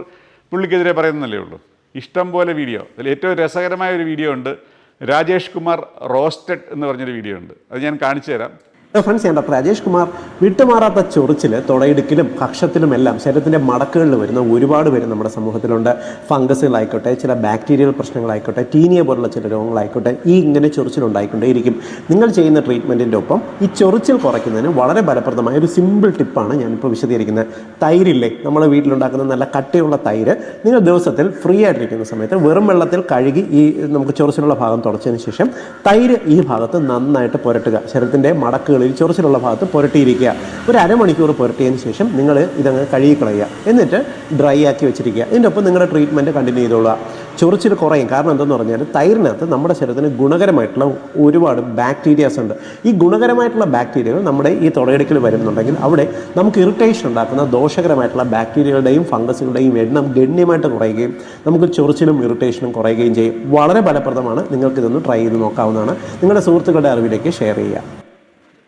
പുള്ളിക്കെതിരെ പറയുന്നല്ലേ ഉള്ളൂ. ഇഷ്ടം പോലെ വീഡിയോ. അതിൽ ഏറ്റവും രസകരമായ ഒരു വീഡിയോ ഉണ്ട്. രാജേഷ് കുമാർ റോസ്റ്റഡ് എന്ന് പറഞ്ഞൊരു വീഡിയോ ഉണ്ട്. അത് ഞാൻ കാണിച്ചു തരാം. ഫ്രണ്ട്സ് ഞാൻ ഡോക്ടർ രാജേഷ് കുമാർ വിട്ടുമാറാത്ത ചൊറിച്ചിൽ തുടയിടുക്കിലും കക്ഷത്തിലും എല്ലാം ശരീരത്തിന്റെ മടക്കുകളിൽ വരുന്ന ഒരുപാട് പേര് നമ്മുടെ സമൂഹത്തിലുണ്ട്. ഫംഗസുകളായിക്കോട്ടെ ചില ബാക്ടീരിയൽ പ്രശ്നങ്ങളായിക്കോട്ടെ ടീനിയ പോലുള്ള ചില രോഗങ്ങളായിക്കോട്ടെ ഈ ഇങ്ങനെ ചൊറിച്ചിലുണ്ടായിക്കൊണ്ടേയിരിക്കും. നിങ്ങൾ ചെയ്യുന്ന ട്രീറ്റ്മെന്റിന്റെ ഒപ്പം ഈ ചൊറിച്ചിൽ കുറയ്ക്കുന്നതിന് വളരെ ഫലപ്രദമായ ഒരു സിമ്പിൾ ടിപ്പാണ് ഞാനിപ്പോൾ വിശദീകരിക്കുന്നത്. തൈരില്ലേ? നമ്മൾ വീട്ടിലുണ്ടാക്കുന്ന നല്ല കട്ടിയുള്ള തൈര് നിങ്ങൾ ദിവസത്തിൽ ഫ്രീ ആയിട്ടിരിക്കുന്ന സമയത്ത് വെറും വെള്ളത്തിൽ കഴുകി ഈ നമുക്ക് ചൊറിച്ചിലുള്ള ഭാഗം തുടച്ചതിന് ശേഷം തൈര് ഈ ഭാഗത്ത് നന്നായിട്ട് പുരട്ടുക. ശരീരത്തിന്റെ മടക്കുകളിൽ ചൊറിച്ചിലുള്ള ഭാഗത്ത് പുരട്ടിയിരിക്കുക. ഒരു അരമണിക്കൂർ പുരട്ടിയതിന് ശേഷം നിങ്ങൾ ഇതങ്ങ് കഴുകിക്കളയുക. എന്നിട്ട് ഡ്രൈ ആക്കി വെച്ചിരിക്കുക. ഇതിന്റെ ഒപ്പം നിങ്ങളുടെ ട്രീറ്റ്മെന്റ് കണ്ടിന്യൂ ചെയ്തോളുക. ചൊറിച്ചിൽ കുറയും. കാരണം എന്തെന്ന് പറഞ്ഞാൽ തൈരിനകത്ത് നമ്മുടെ ശരീരത്തിന് ഗുണകരമായിട്ടുള്ള ഒരുപാട് ബാക്ടീരിയാസ് ഉണ്ട്. ഈ ഗുണകരമായിട്ടുള്ള ബാക്ടീരിയകൾ നമ്മുടെ ഈ തുടയിടക്കിൽ വരുന്നുണ്ടെങ്കിൽ അവിടെ നമുക്ക് ഇറിറ്റേഷൻ ഉണ്ടാക്കുന്ന ദോഷകരമായിട്ടുള്ള ബാക്ടീരിയകളുടെയും ഫംഗസുകളുടെയും എണ്ണം ഗണ്യമായിട്ട് കുറയുകയും നമുക്ക് ചൊറിച്ചിലും ഇറിറ്റേഷനും കുറയുകയും ചെയ്യും. വളരെ ഫലപ്രദമാണ്. നിങ്ങൾക്കിതൊന്ന് ട്രൈ ചെയ്ത് നോക്കാവുന്നതാണ്. നിങ്ങളുടെ സുഹൃത്തുക്കളുടെ അറിവിലേക്ക് ഷെയർ ചെയ്യുക.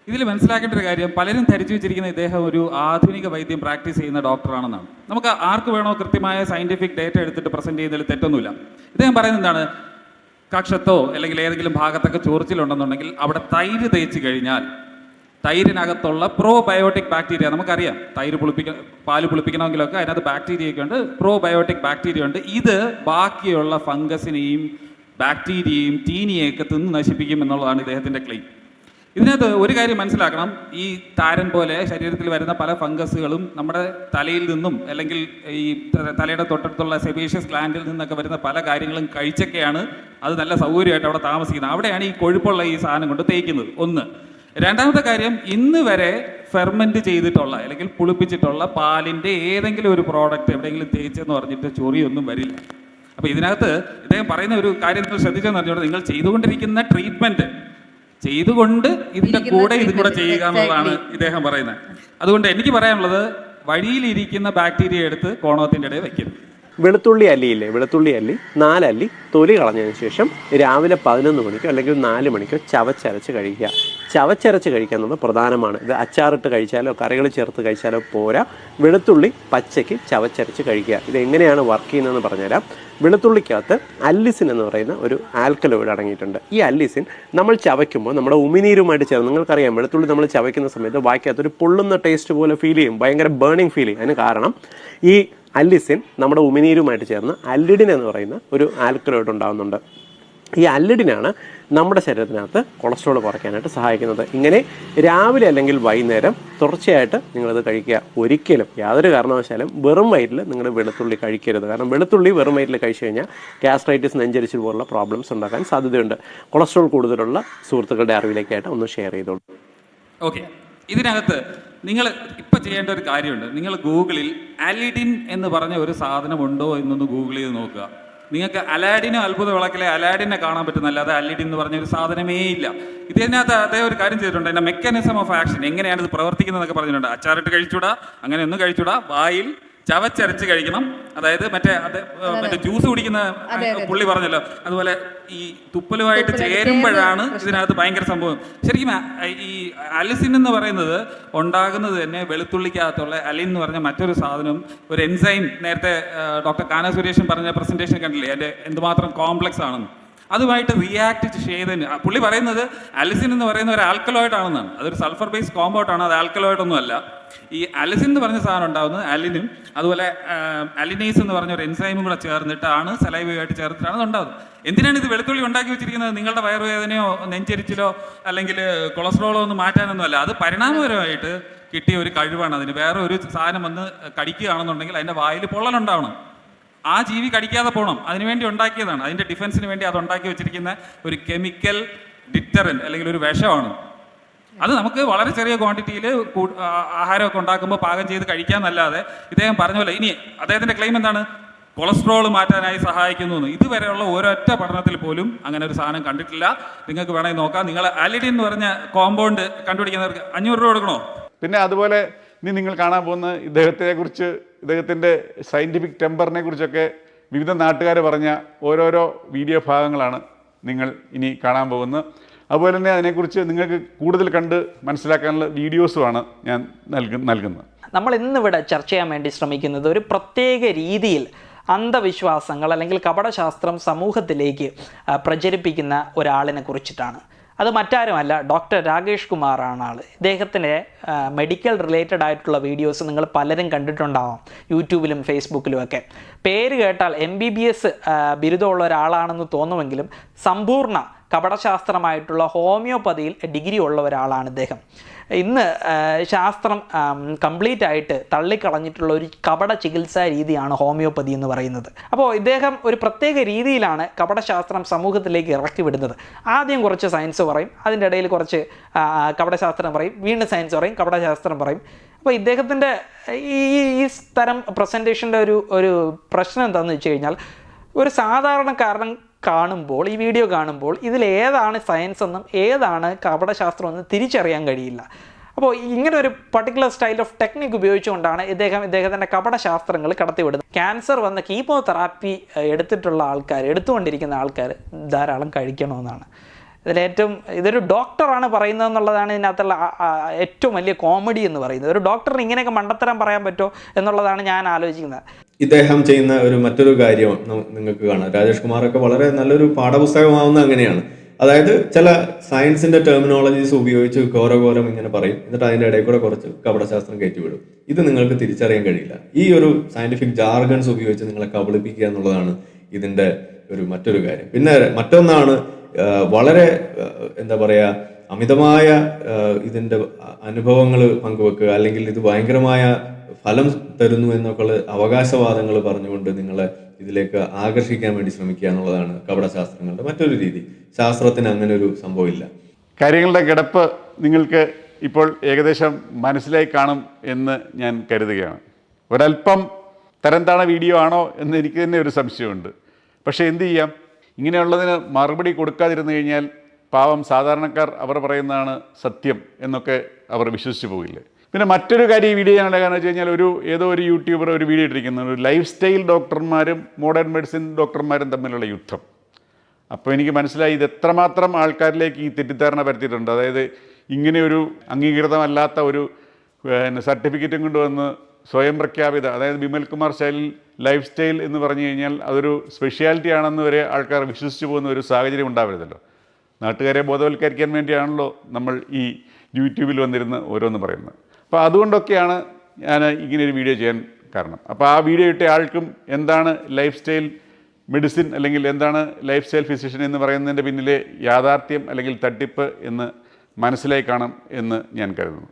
ഇതിൽ മനസ്സിലാക്കേണ്ട ഒരു കാര്യം പലരും ധരിച്ചു വെച്ചിരിക്കുന്ന ഇദ്ദേഹം ഒരു ആധുനിക വൈദ്യം പ്രാക്ടീസ് ചെയ്യുന്ന ഡോക്ടറാണെന്നാണ്. നമുക്ക് ആർക്ക് വേണോ കൃത്യമായ സയന്റിഫിക് ഡേറ്റ എടുത്തിട്ട് പ്രസന്റ് ചെയ്യുന്നതിൽ തെറ്റൊന്നുമില്ല. ഇദ്ദേഹം പറയുന്നത് എന്താണ്? കക്ഷത്തോ അല്ലെങ്കിൽ ഏതെങ്കിലും ഭാഗത്തൊക്കെ ചൊറിച്ചിലുണ്ടെന്നുണ്ടെങ്കിൽ അവിടെ തൈര് തേച്ച് കഴിഞ്ഞാൽ തൈരിനകത്തുള്ള പ്രോബയോട്ടിക് ബാക്ടീരിയ നമുക്കറിയാം. തൈര് പുളിപ്പിക്ക പാൽ പുളിപ്പിക്കണമെങ്കിലൊക്കെ അതിനകത്ത് ബാക്ടീരിയൊക്കെ ഉണ്ട് പ്രോബയോട്ടിക് ബാക്ടീരിയ ഉണ്ട്. ഇത് ബാക്കിയുള്ള ഫംഗസിനെയും ബാക്ടീരിയയും ടീനിയെയൊക്കെ തിന്ന് നശിപ്പിക്കും എന്നുള്ളതാണ് ഇദ്ദേഹത്തിന്റെ ക്ലെയിം ഇതിനകത്ത് ഒരു കാര്യം മനസ്സിലാക്കണം. ഈ താരൻ പോലെ ശരീരത്തിൽ വരുന്ന പല ഫംഗസുകളും നമ്മുടെ തലയിൽ നിന്നും അല്ലെങ്കിൽ ഈ തലയുടെ തൊട്ടടുത്തുള്ള സെബേഷ്യസ് ഗ്ലാൻഡിൽ നിന്നൊക്കെ വരുന്ന പല കാര്യങ്ങളും കഴിച്ചൊക്കെയാണ് അത് നല്ല സൗകര്യമായിട്ട് അവിടെ താമസിക്കുന്നത്. അവിടെയാണ് ഈ കൊഴുപ്പുള്ള ഈ സാധനം കൊണ്ട് തേക്കുന്നത്. ഒന്ന്. രണ്ടാമത്തെ കാര്യം ഇന്ന് വരെ ഫെർമെന്റ് ചെയ്തിട്ടുള്ള അല്ലെങ്കിൽ പുളിപ്പിച്ചിട്ടുള്ള പാലിന്റെ ഏതെങ്കിലും ഒരു പ്രോഡക്റ്റ് എവിടെയെങ്കിലും തേച്ചെന്ന് പറഞ്ഞിട്ട് ചൊറിയൊന്നും വരില്ല. അപ്പോൾ ഇതിനകത്ത് ഇദ്ദേഹം പറയുന്ന ഒരു കാര്യം ശ്രദ്ധിച്ചെന്ന് പറഞ്ഞുകൊണ്ട് നിങ്ങൾ ചെയ്തുകൊണ്ടിരിക്കുന്ന ട്രീറ്റ്മെന്റ് ചെയ്തുകൊണ്ട് ഇതിന്റെ കൂടെ ഇത് കൂടെ ചെയ്യുക എന്നുള്ളതാണ്. ഇദ്ദേഹം പറയുന്നത് അതുകൊണ്ട് എനിക്ക് പറയാനുള്ളത് വഴിയിലിരിക്കുന്ന ബാക്ടീരിയ എടുത്ത് കോണോത്തിന്റെ ഇടയിൽ വെക്കരുത് വെളുത്തുള്ളി അല്ലിയില്ലേ? വെളുത്തുള്ളി അല്ലി നാലല്ലി തൊലി കളഞ്ഞതിന് ശേഷം രാവിലെ പതിനൊന്ന് മണിക്കോ അല്ലെങ്കിൽ നാല് മണിക്കോ ചവച്ചരച്ച് കഴിക്കുക. ചവച്ചരച്ച് കഴിക്കുക എന്നുള്ളത് പ്രധാനമാണ്. ഇത് അച്ചാറിട്ട് കഴിച്ചാലോ കറികൾ ചേർത്ത് കഴിച്ചാലോ പോരാ. വെളുത്തുള്ളി പച്ചയ്ക്ക് ചവച്ചരച്ച് കഴിക്കുക. ഇത് എങ്ങനെയാണ് വർക്ക് ചെയ്യുന്നതെന്ന് പറഞ്ഞുതരാം. വെളുത്തുള്ളിക്കകത്ത് അല്ലിസിൻ എന്ന് പറയുന്ന ഒരു ആൽക്കലോയിഡ് അടങ്ങിയിട്ടുണ്ട്. ഈ അല്ലിസിൻ നമ്മൾ ചവയ്ക്കുമ്പോൾ നമ്മുടെ ഉമിനീരുമായിട്ട് ചേർന്ന് നിങ്ങൾക്കറിയാം വെളുത്തുള്ളി നമ്മൾ ചവയ്ക്കുന്ന സമയത്ത് വായിക്കകത്ത് ഒരു പൊള്ളുന്ന ടേസ്റ്റ് പോലെ ഫീൽ ചെയ്യും. ഭയങ്കര ബേണിംഗ് ഫീൽ ചെയ്യും. അതിന് കാരണം ഈ അല്ലിസിൻ നമ്മുടെ ഉമിനീരുമായിട്ട് ചേർന്ന് അല്ലിഡിൻ എന്ന് പറയുന്ന ഒരു ആൽക്കലോയിഡ് ഉണ്ടാകുന്നുണ്ട് ഈ അല്ലിഡിനാണ് നമ്മുടെ ശരീരത്തിനകത്ത് കൊളസ്ട്രോൾ കുറയ്ക്കാനായിട്ട് സഹായിക്കുന്നത്. ഇങ്ങനെ രാവിലെ അല്ലെങ്കിൽ വൈകുന്നേരം തുടർച്ചയായിട്ട് നിങ്ങളിത് കഴിക്കുക. ഒരിക്കലും യാതൊരു കാരണവശാലും വെറും വയറ്റിൽ നിങ്ങൾ വെളുത്തുള്ളി കഴിക്കരുത്. കാരണം വെളുത്തുള്ളി വെറും വയറ്റിൽ കഴിച്ചു കഴിഞ്ഞാൽ ഗ്യാസ്ട്രൈറ്റിസ് നെഞ്ചരിച്ചു പോലുള്ള പ്രോബ്ലംസ് ഉണ്ടാക്കാൻ സാധ്യതയുണ്ട്. കൊളസ്ട്രോൾ കൂടുതലുള്ള സുഹൃത്തുക്കളുടെ അറിവിലേക്കായിട്ട് ഒന്ന് ഷെയർ ചെയ്തോളൂ. ഓക്കെ ഇതിനകത്ത് നിങ്ങൾ ഇപ്പം ചെയ്യേണ്ട ഒരു കാര്യമുണ്ട്. നിങ്ങൾ ഗൂഗിളിൽ അലിഡിൻ എന്ന് പറഞ്ഞ ഒരു സാധനമുണ്ടോ എന്നൊന്ന് ഗൂഗിൾ ചെയ്ത് നോക്കുക. നിങ്ങൾക്ക് അലാഡിനോ അത്ഭുത വിളക്കിലെ അലാഡിനെ കാണാൻ പറ്റുന്നല്ലാതെ അലിഡിൻ എന്ന് പറഞ്ഞ ഒരു സാധനമേ ഇല്ല. ഇതിനകത്ത് അദ്ദേഹം ഒരു കാര്യം ചെയ്തിട്ടുണ്ട്. അതിന്റെ മെക്കാനിസം ഓഫ് ആക്ഷൻ എങ്ങനെയാണ് ഇത് പ്രവർത്തിക്കുന്നതെന്നൊക്കെ പറഞ്ഞിട്ടുണ്ട്. അച്ചാറിട്ട് കഴിച്ചൂടാ അങ്ങനെ ഒന്നും കഴിച്ചൂടാ. വായിൽ ചവച്ചരച്ച് കഴിക്കണം. അതായത് മറ്റേ അത് മറ്റേ ജ്യൂസ് കുടിക്കുന്ന പുള്ളി പറഞ്ഞല്ലോ. അതുപോലെ ഈ തുപ്പലുമായിട്ട് ചേരുമ്പോഴാണ് ഇതിനകത്ത് ഭയങ്കര സംഭവം. ശരിക്കും ഈ അലിസിൻ എന്ന് പറയുന്നത് ഉണ്ടാകുന്നത് തന്നെ വെളുത്തുള്ളിക്കകത്തുള്ള അലിൻ എന്ന് പറഞ്ഞ മറ്റൊരു സാധനം ഒരു എൻസൈം. നേരത്തെ ഡോക്ടർ കാന സുരേഷൻ പറഞ്ഞ പ്രസന്റേഷൻ കണ്ടില്ലേ? അതിന്റെ എന്തുമാത്രം കോംപ്ലക്സ് ആണെന്ന്. അതുമായിട്ട് റിയാക്ട് ചെയ്തതിന്. പുള്ളി പറയുന്നത് അലിസിൻ എന്ന് പറയുന്ന ഒരു ആൽക്കലോയിഡ് ആണെന്നാണ്. അതൊരു സൾഫർ ബേസ് കോമ്പൗണ്ട് ആണ് അത് ആൽക്കലോയിഡ് ഒന്നും അല്ല. ഈ അലിസിൻ എന്ന് പറഞ്ഞ സാധനം ഉണ്ടാകുന്നത് അലിനും അതുപോലെ അലിനേസ് എന്ന് പറഞ്ഞ ഒരു എൻസൈമും കൂടെ ചേർന്നിട്ടാണ് സലൈവയുമായിട്ട് ചേർത്തിട്ടാണ് അത് ഉണ്ടാകുന്നത് എന്തിനാണ് ഇത് വെളുത്തുള്ളി ഉണ്ടാക്കി വെച്ചിരിക്കുന്നത്? നിങ്ങളുടെ വയറുവേദനയോ നെഞ്ചരിച്ചിലോ അല്ലെങ്കിൽ കൊളസ്ട്രോളോ ഒന്നും മാറ്റാനൊന്നും അല്ല. അത് പരിണാമപരമായിട്ട് കിട്ടിയ ഒരു കഴിവാണ്. അതിന് വേറെ ഒരു സാധനം വന്ന് കടിക്കുകയാണെന്നുണ്ടെങ്കിൽ അതിന്റെ വായിൽ പൊള്ളലുണ്ടാവണം. ആ ജീവി കടിക്കാതെ പോകണം അതിനുവേണ്ടി ഉണ്ടാക്കിയതാണ്. അതിന്റെ ഡിഫൻസിന് വേണ്ടി അത് ഉണ്ടാക്കി വെച്ചിരിക്കുന്ന ഒരു കെമിക്കൽ ഡിറ്ററന്റ് അല്ലെങ്കിൽ ഒരു വിഷമാണ്. അത് നമുക്ക് വളരെ ചെറിയ ക്വാണ്ടിറ്റിയിൽ ആഹാരമൊക്കെ ഉണ്ടാക്കുമ്പോൾ പാകം ചെയ്ത് കഴിക്കാമെന്നല്ലാതെ ഇദ്ദേഹം പറഞ്ഞ പോലെ ഇനി അദ്ദേഹത്തിന്റെ ക്ലെയിം എന്താണ്? കൊളസ്ട്രോൾ മാറ്റാനായി സഹായിക്കുന്നു എന്ന്. ഇതുവരെയുള്ള ഒരൊറ്റ പഠനത്തിൽ പോലും അങ്ങനെ ഒരു സാധനം കണ്ടിട്ടില്ല. നിങ്ങൾക്ക് വേണമെങ്കിൽ നോക്കാം. നിങ്ങൾ ആലിഡി എന്ന് പറഞ്ഞ കോമ്പൗണ്ട് കണ്ടുപിടിക്കുന്നവർക്ക് അഞ്ഞൂറ് രൂപ കൊടുക്കണോ? പിന്നെ അതുപോലെ ഇനി നിങ്ങൾ കാണാൻ പോകുന്ന ഇദ്ദേഹത്തെ കുറിച്ച് ഇദ്ദേഹത്തിന്റെ സയന്റിഫിക് ടെമ്പറിനെ കുറിച്ചൊക്കെ വിവിധ നാട്ടുകാർ പറഞ്ഞ ഓരോരോ വീഡിയോ ഭാഗങ്ങളാണ് നിങ്ങൾ ഇനി കാണാൻ പോകുന്നത്. അതുപോലെ തന്നെ അതിനെക്കുറിച്ച് നിങ്ങൾക്ക് കൂടുതൽ കണ്ട് മനസ്സിലാക്കാനുള്ള വീഡിയോസുമാണ് ഞാൻ നൽകു നൽകുന്നത്. നമ്മൾ ഇന്നിവിടെ ചർച്ച ചെയ്യാൻ വേണ്ടി ശ്രമിക്കുന്നത് ഒരു പ്രത്യേക രീതിയിൽ അന്ധവിശ്വാസങ്ങൾ അല്ലെങ്കിൽ കപടശാസ്ത്രം സമൂഹത്തിലേക്ക് പ്രചരിപ്പിക്കുന്ന ഒരാളിനെ കുറിച്ചിട്ടാണ്. അത് മറ്റാരുമല്ല ഡോക്ടർ രാകേഷ് കുമാറാണ് ആൾ ഇദ്ദേഹത്തിന്റെ മെഡിക്കൽ റിലേറ്റഡ് ആയിട്ടുള്ള വീഡിയോസ് നിങ്ങൾ പലരും കണ്ടിട്ടുണ്ടാവാം യൂട്യൂബിലും ഫേസ്ബുക്കിലും ഒക്കെ. പേര് കേട്ടാൽ എം ബി ബി എസ് ബിരുദമുള്ള ഒരാളാണെന്ന് തോന്നുമെങ്കിലും സമ്പൂർണ കപടശാസ്ത്രമായിട്ടുള്ള ഹോമിയോപ്പതിയിൽ ഡിഗ്രി ഉള്ള ഒരാളാണ് ഇദ്ദേഹം. ഇന്ന് ശാസ്ത്രം കംപ്ലീറ്റ് ആയിട്ട് തള്ളിക്കളഞ്ഞിട്ടുള്ള ഒരു കപട ചികിത്സാ രീതിയാണ് ഹോമിയോപ്പതി എന്ന് പറയുന്നത്. അപ്പോൾ ഇദ്ദേഹം ഒരു പ്രത്യേക രീതിയിലാണ് കപടശാസ്ത്രം സമൂഹത്തിലേക്ക് ഇറക്കി വിടുന്നത്. ആദ്യം കുറച്ച് സയൻസ് പറയും അതിന്റെ ഇടയിൽ കുറച്ച് കപടശാസ്ത്രം പറയും വീണ്ടും സയൻസ് പറയും കപടശാസ്ത്രം പറയും. അപ്പോൾ ഇദ്ദേഹത്തിന്റെ ഈ ഈ തരം പ്രസന്റേഷന്റെ ഒരു ഒരു പ്രശ്നം എന്താണെന്ന് വെച്ച് കഴിഞ്ഞാൽ ഒരു സാധാരണക്കാരൻ കാണുമ്പോൾ ഈ വീഡിയോ കാണുമ്പോൾ ഇതിൽ ഏതാണ് സയൻസ് എന്നും ഏതാണ് കപടശാസ്ത്രം എന്നും തിരിച്ചറിയാൻ കഴിയില്ല. അപ്പോൾ ഇങ്ങനെ ഒരു പർട്ടിക്കുലർ സ്റ്റൈൽ ഓഫ് ടെക്നിക്ക് ഉപയോഗിച്ചുകൊണ്ടാണ് ഇദ്ദേഹം ഇദ്ദേഹത്തിന്റെ കപടശാസ്ത്രങ്ങൾ കടത്തിവിടുന്നത്. ക്യാൻസർ വന്ന കീമോതെറാപ്പി എടുത്തിട്ടുള്ള ആൾക്കാർ എടുത്തുകൊണ്ടിരിക്കുന്ന ആൾക്കാർ ധാരാളം കഴിക്കണമെന്നാണ്. ഇതിലേറ്റവും ഇതൊരു ഡോക്ടറാണ് പറയുന്നത് എന്നുള്ളതാണ് ഇതിനകത്തുള്ള ഏറ്റവും വലിയ കോമഡി എന്ന് പറയുന്നത്. ഒരു ഡോക്ടറിന് ഇങ്ങനെയൊക്കെ മണ്ടത്തരം പറയാൻ പറ്റുമോ എന്നുള്ളതാണ് ഞാൻ ആലോചിക്കുന്നത്. ഇദ്ദേഹം ചെയ്യുന്ന ഒരു മറ്റൊരു കാര്യം നിങ്ങൾക്ക് കാണാം. രാജേഷ് കുമാറൊക്കെ വളരെ നല്ലൊരു പാഠപുസ്തകമാവുന്ന അങ്ങനെയാണ്. അതായത് ചില സയൻസിന്റെ ടെർമിനോളജീസ് ഉപയോഗിച്ച് ഘോരഘോരം ഇങ്ങനെ പറയും. എന്നിട്ട് അതിന്റെ ഇടയിൽ കൂടെ കുറച്ച് കപടശാസ്ത്രം കയറ്റിവിടും. ഇത് നിങ്ങൾക്ക് തിരിച്ചറിയാൻ കഴിയില്ല. ഈ ഒരു സയന്റിഫിക് ജാർഗൺസ് ഉപയോഗിച്ച് നിങ്ങളെ കബളിപ്പിക്കുക എന്നുള്ളതാണ് ഇതിന്റെ ഒരു മറ്റൊരു കാര്യം. പിന്നെ മറ്റൊന്നാണ് വളരെ എന്താ പറയാ അമിതമായ ഇതിന്റെ അനുഭവങ്ങൾ പങ്കുവെക്കുക അല്ലെങ്കിൽ ഇത് ഭയങ്കരമായ ഫലം തരുന്നു എന്നൊക്കെയുള്ള അവകാശവാദങ്ങൾ പറഞ്ഞുകൊണ്ട് നിങ്ങളെ ഇതിലേക്ക് ആകർഷിക്കാൻ വേണ്ടി ശ്രമിക്കുക എന്നുള്ളതാണ് കപടശാസ്ത്രങ്ങളുടെ മറ്റൊരു രീതി. ശാസ്ത്രത്തിന് അങ്ങനെ ഒരു സംഭവമില്ല. കാര്യങ്ങളുടെ കിടപ്പ് നിങ്ങൾക്ക് ഇപ്പോൾ ഏകദേശം മനസ്സിലായി കാണും എന്ന് ഞാൻ കരുതുകയാണ്. ഒരല്പം തരംതാണ വീഡിയോ ആണോ എന്ന് എനിക്ക് തന്നെ ഒരു സംശയമുണ്ട്. പക്ഷേ എന്ത് ചെയ്യാം? ഇങ്ങനെയുള്ളതിന് മറുപടി കൊടുക്കാതിരുന്നു കഴിഞ്ഞാൽ പാവം സാധാരണക്കാർ അവർ പറയുന്നതാണ് സത്യം എന്നൊക്കെ അവർ വിശ്വസിച്ച് പോകില്ലേ. പിന്നെ മറ്റൊരു കാര്യം ഈ വീഡിയോ ഞാൻ കാരണം വെച്ച് കഴിഞ്ഞാൽ ഒരു ഏതോ ഒരു യൂട്യൂബർ ഒരു വീഡിയോ ഇട്ടിരിക്കുന്ന. ഒരു ലൈഫ് സ്റ്റൈൽ ഡോക്ടർമാരും മോഡേൺ മെഡിസിൻ ഡോക്ടർമാരും തമ്മിലുള്ള യുദ്ധം. അപ്പോൾ എനിക്ക് മനസ്സിലായി ഇത് എത്രമാത്രം ആൾക്കാരിലേക്ക് ഈ തെറ്റിദ്ധാരണ പരത്തിയിട്ടുണ്ട്. അതായത് ഇങ്ങനെ ഒരു അംഗീകൃതമല്ലാത്ത ഒരു സർട്ടിഫിക്കറ്റും കൊണ്ടുവന്ന് സ്വയം പ്രഖ്യാപിത അതായത് Bimal Kumar style life style എന്ന് പറഞ്ഞു കഴിഞ്ഞാൽ അതൊരു സ്പെഷ്യാലിറ്റി ആണെന്ന് വരെ ആൾക്കാർ വിശ്വസിച്ച് പോകുന്ന ഒരു സാഹചര്യം ഉണ്ടാവരുതല്ലോ. നാട്ടുകാരെ ബോധവൽക്കരിക്കാൻ വേണ്ടിയാണല്ലോ നമ്മൾ ഈ യൂട്യൂബിൽ വന്നിരുന്ന് ഓരോന്ന് പറയുന്നത്. അപ്പോൾ അതുകൊണ്ടൊക്കെയാണ് ഞാൻ ഇങ്ങനെയൊരു വീഡിയോ ചെയ്യാൻ കാരണം. അപ്പോൾ ആ വീഡിയോ ഇട്ട ആൾക്കും എന്താണ് ലൈഫ് സ്റ്റൈൽ മെഡിസിൻ അല്ലെങ്കിൽ എന്താണ് ലൈഫ് സ്റ്റൈൽ ഫിസിഷ്യൻ എന്ന് പറയുന്നതിന്റെ പിന്നിലെ യാഥാർത്ഥ്യം അല്ലെങ്കിൽ തട്ടിപ്പ് എന്ന് മനസ്സിലായി കാണും എന്ന് ഞാൻ കരുതുന്നു.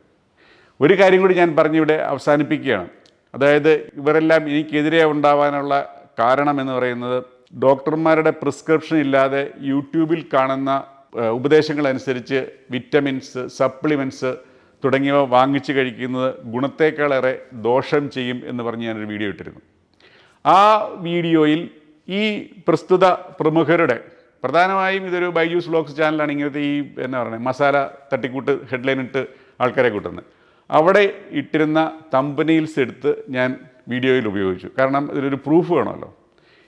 ഒരു കാര്യം കൂടി ഞാൻ പറഞ്ഞിവിടെ അവസാനിപ്പിക്കുകയാണ്. അതായത് ഇവരെല്ലാം എനിക്കെതിരെ ഉണ്ടാവാനുള്ള കാരണം എന്ന് പറയുന്നത് ഡോക്ടർമാരുടെ പ്രിസ്ക്രിപ്ഷൻ ഇല്ലാതെ യൂട്യൂബിൽ കാണുന്ന ഉപദേശങ്ങളനുസരിച്ച് വിറ്റമിൻസ് സപ്ലിമെന്റ്സ് തുടങ്ങിയവ വാങ്ങിച്ചു കഴിക്കുന്നത് ഗുണത്തേക്കാളേറെ ദോഷം ചെയ്യും എന്ന് പറഞ്ഞ് ഞാനൊരു വീഡിയോ ഇട്ടിരുന്നു. ആ വീഡിയോയിൽ ഈ പ്രസ്തുത പ്രമുഖരുടെ പ്രധാനമായും ഇതൊരു ബൈജൂസ് ബ്ലോക്സ് ചാനലാണ് ഇങ്ങനത്തെ ഈ എന്നാ പറയുന്നത് മസാല തട്ടിക്കൂട്ട് ഹെഡ്ലൈൻ ഇട്ട് ആൾക്കാരെ കൂട്ടുന്നത്. അവിടെ ഇട്ടിരുന്ന തമ്പനീൽസ് എടുത്ത് ഞാൻ വീഡിയോയിൽ ഉപയോഗിച്ചു. കാരണം ഇതിലൊരു പ്രൂഫ് വേണമല്ലോ.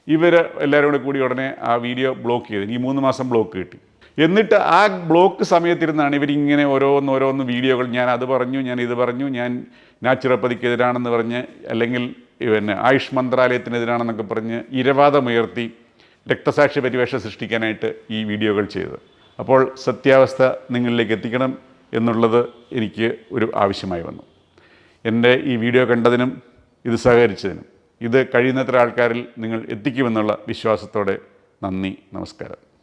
ഇവർ എല്ലാവരും കൂടെ കൂടി ഉടനെ ആ വീഡിയോ ബ്ലോക്ക് ചെയ്തു. ഈ മൂന്ന് മാസം ബ്ലോക്ക് കിട്ടി. എന്നിട്ട് ആ ബ്ലോക്ക് സമയത്തിരുന്നാണ് ഇവരിങ്ങനെ ഓരോന്ന് ഓരോന്ന് വീഡിയോകൾ ഞാൻ അത് പറഞ്ഞു ഞാൻ ഇത് പറഞ്ഞു ഞാൻ നാച്ചുറോപ്പതിക്കെതിരാണെന്ന് പറഞ്ഞ് അല്ലെങ്കിൽ പിന്നെ ആയുഷ് മന്ത്രാലയത്തിനെതിരാണെന്നൊക്കെ പറഞ്ഞ് ഇരവാദമുയർത്തി രക്തസാക്ഷി പരിവേഷം സൃഷ്ടിക്കാനായിട്ട് ഈ വീഡിയോകൾ ചെയ്തത്. അപ്പോൾ സത്യാവസ്ഥ നിങ്ങളിലേക്ക് എത്തിക്കണം എന്നുള്ളത് എനിക്ക് ഒരു ആവശ്യമായി വന്നു. എന്റെ ഈ വീഡിയോ കണ്ടതിനും ഇത് സഹകരിച്ചതിനും ഇത് കഴിയുന്നത്ര ആൾക്കാരിൽ നിങ്ങൾ എത്തിക്കുമെന്നുള്ള വിശ്വാസത്തോടെ നന്ദി നമസ്കാരം.